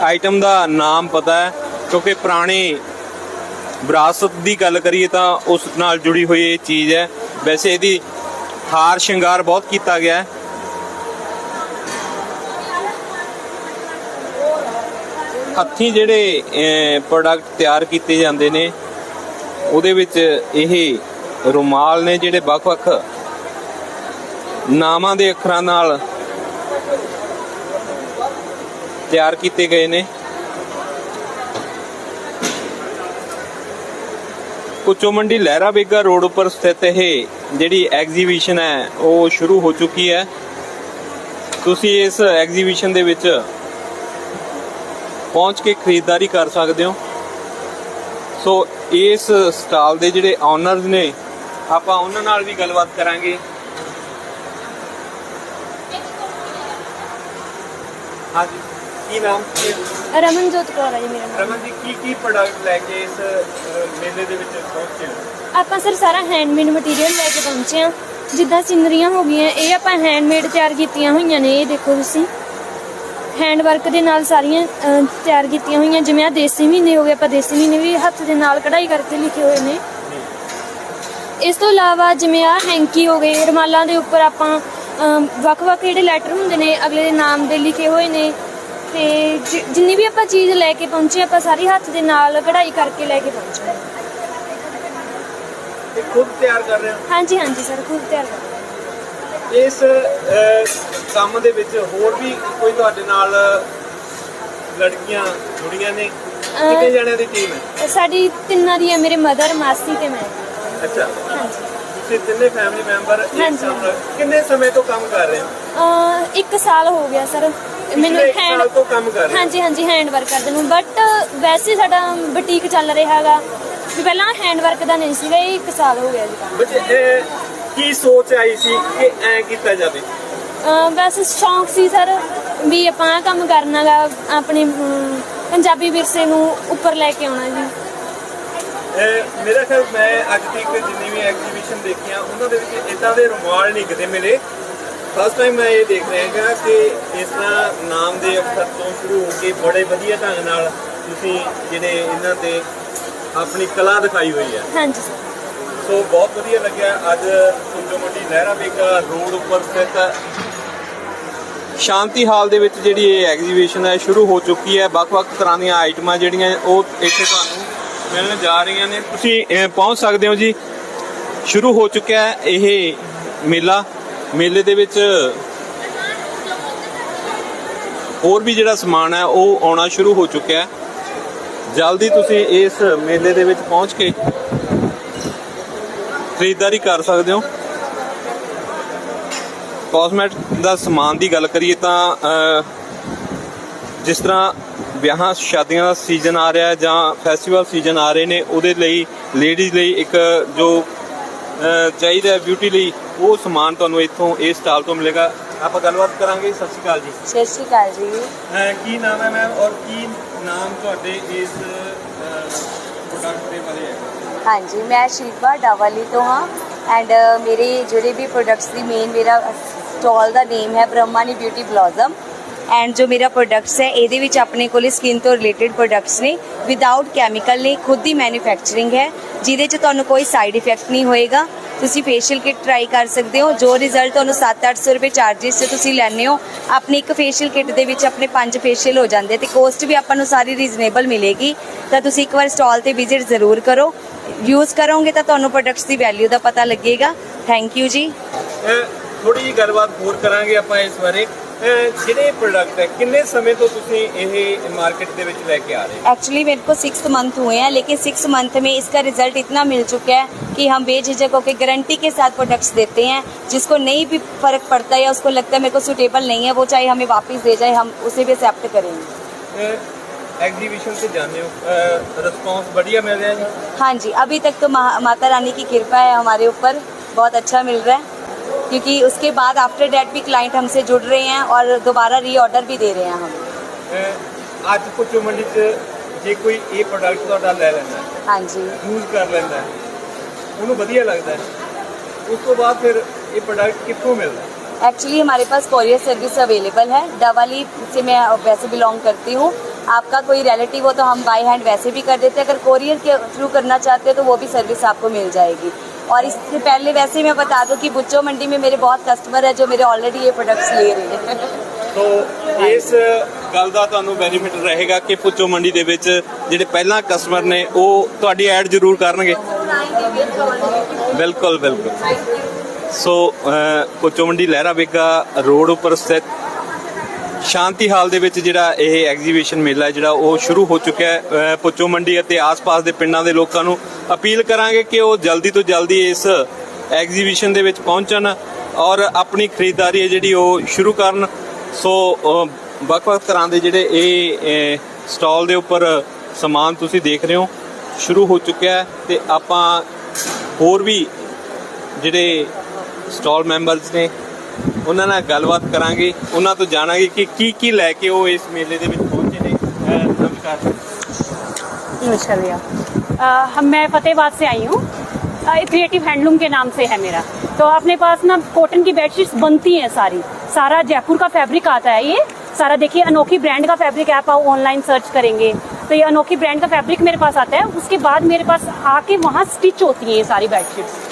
ਆਈਟਮ ਦਾ ਨਾਮ ਪਤਾ ਹੈ, ਕਿਉਂਕਿ ਪੁਰਾਣੇ ਵਿਰਾਸਤ ਦੀ ਗੱਲ ਕਰੀਏ ਤਾਂ ਉਸ ਨਾਲ ਜੁੜੀ ਹੋਈ ਇਹ ਚੀਜ਼ ਹੈ। ਵੈਸੇ ਇਹਦੀ ਹਾਰ ਸ਼ਿੰਗਾਰ ਬਹੁਤ ਕੀਤਾ ਗਿਆ ਹੈ। ਹੱਥੀਂ ਜਿਹੜੇ ਪ੍ਰੋਡਕਟ ਤਿਆਰ ਕੀਤੇ ਜਾਂਦੇ ਨੇ, ਉਹਦੇ ਵਿੱਚ ਇਹ ਰੁਮਾਲ ਨੇ ਜਿਹੜੇ ਵੱਖ-ਵੱਖ ਨਾਮਾਂ ਦੇ ਅੱਖਰਾਂ ਨਾਲ ਤਿਆਰ ਕੀਤੇ ਗਏ ਨੇ। ਕੁਚੋ ਮੰਡੀ ਲਹਿਰਾ ਬੇਗਾ ਰੋਡ ਉੱਪਰ ਸਥਿਤ ਇਹ ਜਿਹੜੀ ਐਗਜ਼ੀਬਿਸ਼ਨ ਹੈ, ਉਹ ਸ਼ੁਰੂ ਹੋ ਚੁੱਕੀ ਹੈ। ਤੁਸੀਂ ਇਸ ਐਗਜ਼ੀਬਿਸ਼ਨ ਦੇ ਵਿੱਚ ਪਹੁੰਚ ਕੇ ਖਰੀਦਦਾਰੀ ਕਰ ਸਕਦੇ ਹੋ। ਸੋ ਇਸ ਸਟਾਲ ਦੇ ਜਿਹੜੇ ਓਨਰਸ ਨੇ ਆਪਾਂ ਉਹਨਾਂ ਨਾਲ ਵੀ ਗੱਲਬਾਤ ਕਰਾਂਗੇ। ਹਾਂਜੀ ਕੀ ਨਾਮ? ਰਮਨਜੋਤ ਕੌਰ ਹੈ ਜੀ ਮੇਰਾ ਨਾਮ। ਰਮਨ ਜੀ ਕੀ ਕੀ ਪ੍ਰੋਡਕਟ ਲੈ ਕੇ ਇਸ ਮੇਲੇ ਦੇ ਵਿੱਚ ਪਹੁੰਚੇ ਹੋ? ਆਪਾਂ ਸਰ ਸਾਰਾ ਹੈਂਡਮੇਡ ਮਟੀਰੀਅਲ ਲੈ ਕੇ ਪਹੁੰਚੇ ਆ ਜਿੱਦਾਂ ਸਿਨਰੀਆਂ ਹੋ ਗਈਆਂ ਇਹ ਆਪਾਂ ਹੈਂਡਮੇਡ ਤਿਆਰ ਕੀਤੀਆਂ ਹੋਈਆਂ ਨੇ ਇਹ ਦੇਖੋ ਤੁਸੀਂ। ਹੈਂਡ ਵਰਕ ਦੇ ਨਾਲ ਸਾਰੀਆਂ ਤਿਆਰ ਕੀਤੀਆਂ ਹੋਈਆਂ। ਜਿਵੇਂ ਆ ਦੇਸੀ ਮਹੀਨੇ ਹੋ ਗਏ ਆਪਾਂ ਦੇਸੀ ਮਹੀਨੇ ਵੀ ਹੱਥ ਦੇ ਨਾਲ ਕਢਾਈ ਕਰਕੇ ਲਿਖੇ ਹੋਏ ਨੇ। ਇਸ ਤੋਂ ਇਲਾਵਾ ਜਿਵੇਂ ਆ ਹੈਂਕੀ ਹੋ ਗਏ ਰਮਾਲਾਂ ਦੇ ਉੱਪਰ ਆਪਾਂ ਵੱਖ-ਵੱਖ ਜਿਹੜੇ ਲੈਟਰ ਹੁੰਦੇ ਨੇ ਅਗਲੇ ਦੇ ਨਾਮ ਦੇ ਲਿਖੇ ਹੋਏ ਨੇ। ਤੇ ਜਿੰਨੀ ਵੀ ਆਪਾਂ ਚੀਜ਼ ਲੈ ਕੇ ਪਹੁੰਚੇ ਆਪਾਂ ਸਾਰੀ ਹੱਥ ਦੇ ਨਾਲ ਕਢਾਈ ਕਰਕੇ ਲੈ ਕੇ ਪਹੁੰਚੇ। ਇਹ ਖੁਦ ਤਿਆਰ ਕਰ ਰਹੇ ਹੋ? ਹਾਂਜੀ ਹਾਂਜੀ ਸਰ ਖੁਦ ਤਿਆਰ ਕਰਦੇ ਇਸ ਅ, ਕੰਮ ਦੇ ਵਿੱਚ ਹੋਰ ਵੀ ਕੋਈ ਤੁਹਾਡੇ ਨਾਲ ਲੜਕੀਆਂ ਜੁੜੀਆਂ ਨੇ? ਕਿੰਨੇ ਜਣਿਆਂ ਦੀ ਟੀਮ ਹੈ। ਸਾਡੀ ਤਿੰਨਾਂ ਦੀ ਹੈ ਮੇਰੇ ਮਦਰ ਮਾਸੀ ਤੇ ਮੈਂ। ਅੱਛਾ। ਹਾਂਜੀ। ਤੁਸੀਂ ਤਿੰਨੇ ਫੈਮਿਲੀ ਮੈਂਬਰ ਹਾਂਜੀ। ਕਿੰਨੇ ਸਮੇਂ ਤੋਂ ਕੰਮ ਕਰ ਰਹੇ ਹੋ? ਅਹ ਇੱਕ ਸਾਲ ਹੋ ਗਿਆ ਸਰ। ਮੈਨੂੰ ਇੱਕ ਹੈਂਡ ਤੋਂ ਕੰਮ ਕਰ ਰਹੇ ਹਾਂਜੀ ਹਾਂਜੀ ਹੈਂਡ ਵਰਕ ਕਰਦੇ ਨੂੰ। ਬਟ ਵੈਸੇ ਸਾਡਾ ਬੁਟੀਕ ਚੱਲ ਰਿਹਾ ਹੈਗਾ। ਵੀ ਪਹਿਲਾਂ ਹੈਂਡ ਵਰਕ ਦਾ ਨਹੀਂ ਸੀਗਾ ਇਹ ਇੱਕ ਸਾਲ ਹੋ ਗਿਆ ਜੀ ਬੱਚੇ ਇਹ ਕੀ ਸੋਚ ਆਈ ਸੀ ਕਿ ਐ ਕੀਤਾ ਜਾਵੇ? ਵੈਸੇ ਸ਼ੌਂਕ ਸੀ ਸਰ ਵੀ ਆਪਾਂ ਆਹ ਕੰਮ ਕਰਨਾਗਾ ਆਪਣੇ ਅਮ, ਪੰਜਾਬੀ ਵਿਰਸੇ ਨੂੰ ਉੱਪਰ ਲੈ ਕੇ ਆਉਣਾ ਜੀ। ਅਹ ਮੇਰਾ ਖਿਆਲ ਮੈਂ ਅੱਜ ਤੱਕ ਜਿੰਨੀ ਵੀ ਐਗਜ਼ੀਬਿਸ਼ਨ ਦੇਖੀਆਂ ਉਹਨਾਂ ਦੇ ਵਿੱਚ ਇਦਾਂ ਦੇ ਰੁਮਾਲ ਨਹੀਂ ਕਿਤੇ ਮਿਲੇ। ਫਸਟ ਟਾਈਮ ਮੈਂ ਇਹ ਦੇਖ ਰਿਹਾ ਹਾਂ ਕਿ ਇਸ ਤਰ੍ਹਾਂ ਨਾਮ ਦੇ ਅੱਖਰ ਤੋਂ ਸ਼ੁਰੂ ਹੋ ਕੇ ਬੜੇ ਵਧੀਆ ਢੰਗ ਨਾਲ ਤੁਸੀਂ ਜਿਹੜੇ ਇਹਨਾਂ ਤੇ ਆਪਣੀ ਕਲਾ ਦਿਖਾਈ ਹੋਈ ਹੈ। ਹਾਂਜੀ ਸਰ। ਸੋ ਬਹੁਤ ਵਧੀਆ ਲੱਗਿਆ। ਅੱਜ ਸੁੰਜੋ ਮੰਡੀ ਲਹਿਰਾ ਰੋਡ ਉੱਪਰ ਸਥਿਤ ਸ਼ਾਂਤੀ ਹਾਲ ਦੇ ਵਿੱਚ ਜਿਹੜੀ ਇਹ ਐਗਜ਼ੀਬਿਸ਼ਨ ਹੈ, ਸ਼ੁਰੂ ਹੋ ਚੁੱਕੀ ਹੈ। ਵੱਖ-ਵੱਖ ਤਰ੍ਹਾਂ ਦੀਆਂ ਆਈਟਮਾਂ ਜਿਹੜੀਆਂ ਉਹ ਇੱਥੇ ਤੁਹਾਨੂੰ ਮਿਲਣ ਜਾ ਰਹੀਆਂ ਨੇ। ਤੁਸੀਂ ਪਹੁੰਚ ਸਕਦੇ ਹੋ ਜੀ। ਸ਼ੁਰੂ ਹੋ ਚੁੱਕਿਆ ਹੈ ਇਹ ਮੇਲਾ। ਮੇਲੇ ਦੇ ਵਿੱਚ ਹੋਰ ਵੀ ਜਿਹੜਾ ਸਮਾਨ ਹੈ, ਉਹ ਆਉਣਾ ਸ਼ੁਰੂ ਹੋ ਚੁੱਕਿਆ ਹੈ। ਜਲਦੀ ਤੁਸੀਂ ਇਸ ਮੇਲੇ ਦੇ ਵਿੱਚ ਪਹੁੰਚ ਕੇ ਖਰੀਦਦਾਰੀ ਕਰ ਸਕਦੇ ਹੋ। ਕਾਸਮੈਟਿਕ ਦਾ ਸਮਾਨ ਦੀ ਗੱਲ ਕਰੀਏ ਤਾਂ ਜਿਸ ਤਰ੍ਹਾਂ ਵਿਆਹਾਂ ਸ਼ਾਦੀਆਂ ਦਾ ਸੀਜ਼ਨ ਆ ਰਿਹਾ ਹੈ ਜਾਂ ਫੈਸਟੀਵਲ ਸੀਜ਼ਨ ਆ ਰਹੇ ਨੇ ਉਹਦੇ ਲਈ ਲੇਡੀਜ਼ ਲਈ ਇੱਕ ਜੋ ਚਾਹੀਦਾ ਬਿਊਟੀ ਲਈ ਉਹ ਸਮਾਨ ਤੁਹਾਨੂੰ ਇੱਥੋਂ ਇਸ ਸਟਾਲ ਤੋਂ ਮਿਲੇਗਾ। ਆਪਾਂ ਗੱਲਬਾਤ ਕਰਾਂਗੇ। ਸਤਿ ਸ਼੍ਰੀ ਅਕਾਲ ਜੀ। ਸਤਿ ਸ਼੍ਰੀ ਅਕਾਲ ਜੀ। ਕੀ ਨਾਮ ਹੈ ਮੈਮ ਔਰ ਕੀ ਨਾਮ ਤੁਹਾਡੇ ਇਸ ਪ੍ਰੋਡਕਟ ਦੇ ਬਾਰੇ ਹੈ ਹਾਂਜੀ, ਮੈਂ ਸ਼ਿਲਪਾ ਡਾਵਾਲੀ ਤੋਂ ਹਾਂ ਐਂਡ ਮੇਰੇ ਜਿਹੜੇ ਵੀ ਪ੍ਰੋਡਕਟਸ ਦੀ ਮੇਨ ਮੇਰਾ ਸਟਾਲ ਦਾ ਨੇਮ ਹੈ ਬ੍ਰਹਮਾਨੀ ਬਿਊਟੀ ਬਲੌਜ਼ਮ ਐਂਡ ਜੋ ਮੇਰਾ ਪ੍ਰੋਡਕਟਸ ਹੈ, ਇਹਦੇ ਵਿੱਚ ਆਪਣੇ ਕੋਲ ਸਕਿਨ ਤੋਂ ਰਿਲੇਟਡ ਪ੍ਰੋਡਕਟਸ ਨੇ ਵਿਦਆਊਟ ਕੈਮੀਕਲ ਨੇ, ਖੁਦ ਦੀ ਮੈਨੂਫੈਕਚਰਿੰਗ ਹੈ, ਜਿਹਦੇ 'ਚ ਤੁਹਾਨੂੰ ਕੋਈ ਸਾਈਡ ਇਫੈਕਟ ਨਹੀਂ ਹੋਏਗਾ, ਤੁਸੀਂ ਫੇਸ਼ੀਅਲ ਕਿਟ ਟਰਾਈ ਕਰ ਸਕਦੇ ਹੋ, ਜੋ ਰਿਜ਼ਲਟ ਤੁਹਾਨੂੰ 7-800 ਰੁਪਏ ਚਾਰजेस ਤੇ ਤੁਸੀਂ ਲੈਣੇ ਹੋ, ਆਪਣੀ ਇੱਕ ਫੇਸ਼ੀਅਲ ਕਿਟ ਦੇ ਵਿੱਚ ਆਪਣੇ ਪੰਜ ਫੇਸ਼ੀਅਲ ਹੋ ਜਾਂਦੇ, ਤੇ ਕੋਸਟ ਵੀ ਆਪਾਂ ਨੂੰ ਸਾਰੀ ਰੀਜ਼ਨੇਬਲ ਮਿਲੇਗੀ, ਤਾਂ ਤੁਸੀਂ ਇੱਕ ਵਾਰ ਸਟਾਲ ਤੇ ਵਿਜ਼ਿਟ ਜ਼ਰੂਰ ਕਰੋ ਯੂਜ਼ ਕਰੋਗੇ ਤਾਂ ਤੁਹਾਨੂੰ ਪ੍ਰੋਡਕਟਸ ਦੀ ਵੈਲਿਊ ਦਾ ਪਤਾ ਲੱਗੇਗਾ ਥੈਂਕ ਯੂ ਜੀ ਥੋੜੀ ਜਿਹੀ ਗੱਲਬਾਤ ਹੋਰ ਕਰਾਂਗੇ ਆਪਾਂ ਇਸ ਬਾਰੇ ਅਹ ਜਿਹੜੇ ਪ੍ਰੋਡਕਟ ਹੈ ਕਿੰਨੇ ਸਮੇਂ ਤੋਂ ਤੁਸੀਂ ਇਹ ਮਾਰਕੀਟ ਦੇ ਵਿੱਚ ਲੈ ਕੇ ਆ ਰਹੇ ਹੋ एक्चुअली मेरे को सिक्स मंथ हुए हैं लेकिन सिक्स मंथ में इसका रिजल्ट इतना मिल चुका है कि हम बेझिझक होकर गारंटी के साथ प्रोडक्ट्स देते हैं जिसको नहीं भी फर्क पड़ता है या उसको लगता है मेरे को सूटेबल नहीं है वो चाहे हमें वापस दे जाए हम उसे भी एक्सेप्ट करेंगे ਐਗਜ਼ੀਬਿਸ਼ਨ ਤੇ ਜਾਂਦੇ ਹੋ ਰਿਸਪੌਂਸ बढ़िया मिल रहा है जी हाँ जी अभी तक तो मा- माता रानी की कृपा है हमारे ऊपर बहुत अच्छा मिल रहा है क्योंकि उसके बाद आफ्टर डेट भी क्लाइंट हमसे जुड़ रहे हैं और दोबारा रीऑर्डर भी दे रहे हैं हम ਅਹ ਅੱਜ ਪੁੱਛੋ ਮੰਡੀ 'ਚ ਜੇ ਕੋਈ ਇਹ ਪ੍ਰੋਡਕਟ ਤੁਹਾਡਾ ਲੈ ਲੈਂਦਾ ਹੈ हाँ जी ਯੂਜ਼ ਕਰ ਲੈਂਦਾ ਹੈ ਉਹਨੂੰ ਵਧੀਆ ਲੱਗਦਾ ਹੈ ਉਸ ਤੋਂ ਬਾਅਦ ਫਿਰ ਇਹ ਪ੍ਰੋਡਕਟ ਕਿੱਥੋਂ ਮਿਲਦਾ ਹੈ एक्चुअली हमारे पास कोरियर सर्विस अवेलेबल है डवाली से मैं वैसे बिलोंग करती हूँ आपका कोई रिलेटिव हो तो हम बाई हैंड वैसे भी कर देते हैं अगर कोरियर के थ्रू करना चाहते हैं तो वो भी सर्विस आपको मिल जाएगी और इससे पहले वैसे मैं बता दूं कि बुच्चो मंडी में मेरे बहुत कस्टमर है जो मेरे ऑलरेडी ये प्रोडक्ट्स ले रहे हैं ਤੋ ਇਸ ਗੱਲ ਦਾ ਤੁਹਾਨੂੰ ਬੈਨੀਫਿਟ ਰਹੇਗਾ ਕਿ ਪੁੱਚੋ ਮੰਡੀ ਦੇ ਵਿੱਚ ਜਿਹੜੇ ਪਹਿਲਾਂ ਕਸਟਮਰ ਨੇ ਉਹ ਤੁਹਾਡੀ ਐਡ ਜ਼ਰੂਰ ਕਰਨਗੇ ਬਿਲਕੁਲ ਬਿਲਕੁਲ ਸੋ ਅਹ, ਪੁੱਚੋ ਮੰਡੀ ਲਹਿਰਾ ਬੇਗਾ ਰੋਡ ਉੱਪਰ ਸਥਿਤ ਸ਼ਾਂਤੀ ਹਾਲ ਦੇ ਵਿੱਚ ਜਿਹੜਾ ਇਹ ਐਗਜ਼ੀਬਿਸ਼ਨ ਮੇਲਾ ਹੈ, ਜਿਹੜਾ ਉਹ ਸ਼ੁਰੂ ਹੋ ਚੁੱਕਿਆ ਹੈ ਪੁੱਚੋ ਮੰਡੀ ਅਤੇ ਆਸ-ਪਾਸ ਦੇ ਪਿੰਡਾਂ ਦੇ ਲੋਕਾਂ ਨੂੰ ਅਪੀਲ ਕਰਾਂਗੇ ਕਿ ਉਹ ਜਲਦੀ ਤੋਂ ਜਲਦੀ ਇਸ ਐਗਜ਼ੀਬਿਸ਼ਨ ਦੇ ਵਿੱਚ ਪਹੁੰਚਣ ਔਰ ਆਪਣੀ ਖਰੀਦਦਾਰੀ ਹੈ ਜਿਹੜੀ ਉਹ ਸ਼ੁਰੂ ਕਰਨ। ਸੋ ਵੱਖ-ਵੱਖ ਤਰ੍ਹਾਂ ਦੇ ਜਿਹੜੇ ਇਹ ਸਟਾਲ ਦੇ ਉੱਪਰ ਸਮਾਨ ਤੁਸੀਂ ਦੇਖ ਰਹੇ ਹੋ, ਸ਼ੁਰੂ ਹੋ ਚੁੱਕਿਆ ਹੈ ਤੇ ਆਪਾਂ ਹੋਰ ਵੀ ਜਿਹੜੇ ਸਟਾਲ ਮੈਂਬਰਸ ਨੇ ਉਹਨਾਂ ਨਾਲ ਗੱਲਬਾਤ ਕਰਾਂਗੇ ਉਹਨਾਂ ਤੋਂ ਜਾਣਾਂਗੇ ਕਿ ਕੀ ਕੀ ਲੈ ਕੇ ਉਹ ਇਸ ਮੇਲੇ ਦੇ ਵਿੱਚ ਪਹੁੰਚੇ ਨੇ ਅਹ, ਨਮਸਕਾਰ नमस्कार भैया अ, हम मैं फतेहबाद से आई हूँ क्रिएटिव हैंडलूम के नाम से है मेरा तो अपने पास ना कॉटन की बेडशीट्स बनती हैं सारी सारा जयपुर का फैब्रिक आता है ये सारा देखिए अनोखी ब्रांड का फैब्रिक आप ऑनलाइन सर्च करेंगे तो ये अनोखी ब्रांड का फैब्रिक मेरे पास आता है उसके बाद मेरे पास आके वहाँ स्टिच होती हैं ये सारी बेडशीट्स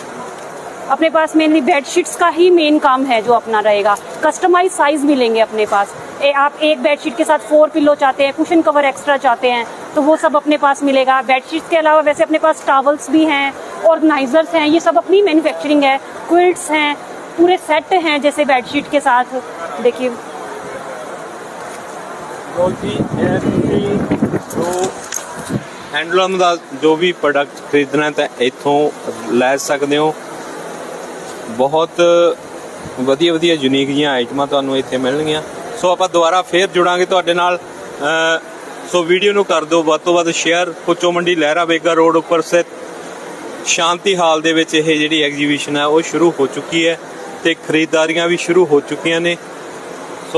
अपने पास मेनली बेडशीट्स का ही मेन काम है जो अपना रहेगा कस्टमाइज साइज मिलेंगे अपने पास ए, आप एक बेडशीट के साथ फोर पिलो चाहते हैं कुशन कवर एक्स्ट्रा चाहते हैं तो वो सब अपने पास मिलेगा बेडशीट्स के अलावा वैसे अपने पास टॉवल्स भी हैं ऑर्गेनाइजर्स हैं ये सब अपनी मैन्युफैक्चरिंग है क्विल्ट्स हैं पूरे सेट हैं जैसे बेडशीट के साथ देखिए ਜੋ ਜੀ ਇਹ ਤੁਸੀਂ ਜੋ ਹੈਂਡਲੂਮ ਦਾ ਜੋ ਵੀ ਪ੍ਰੋਡਕਟ ਖਰੀਦਣਾ ਹੈ ਤਾਂ ਇੱਥੋਂ ਲੈ ਸਕਦੇ ਹੋ ਬਹੁਤ ਵਧੀਆ ਵਧੀਆ ਯੂਨੀਕ ਜੀਆਂ ਆਈਟਮਾਂ ਤੁਹਾਨੂੰ ਇੱਥੇ ਮਿਲਣਗੀਆਂ। ਸੋ ਆਪਾਂ ਦੁਬਾਰਾ ਫੇਰ ਜੁੜਾਂਗੇ ਤੁਹਾਡੇ ਨਾਲ। ਸੋ ਵੀਡੀਓ ਨੂੰ ਕਰ ਦਿਓ, ਵੱਧ ਤੋਂ ਵੱਧ ਸ਼ੇਅਰ ਪੁੱਚੋ ਮੰਡੀ ਲਹਿਰਾ ਬੇਗਾ ਰੋਡ ਉੱਪਰ ਸਥਿਤ। ਸ਼ਾਂਤੀ ਹਾਲ ਦੇ ਵਿੱਚ ਇਹ ਜਿਹੜੀ ਐਗਜ਼ੀਬਿਸ਼ਨ ਹੈ ਉਹ ਸ਼ੁਰੂ ਹੋ ਚੁੱਕੀ ਹੈ ਤੇ ਖਰੀਦਦਾਰੀਆਂ ਵੀ ਸ਼ੁਰੂ ਹੋ ਚੁੱਕੀਆਂ ਨੇ।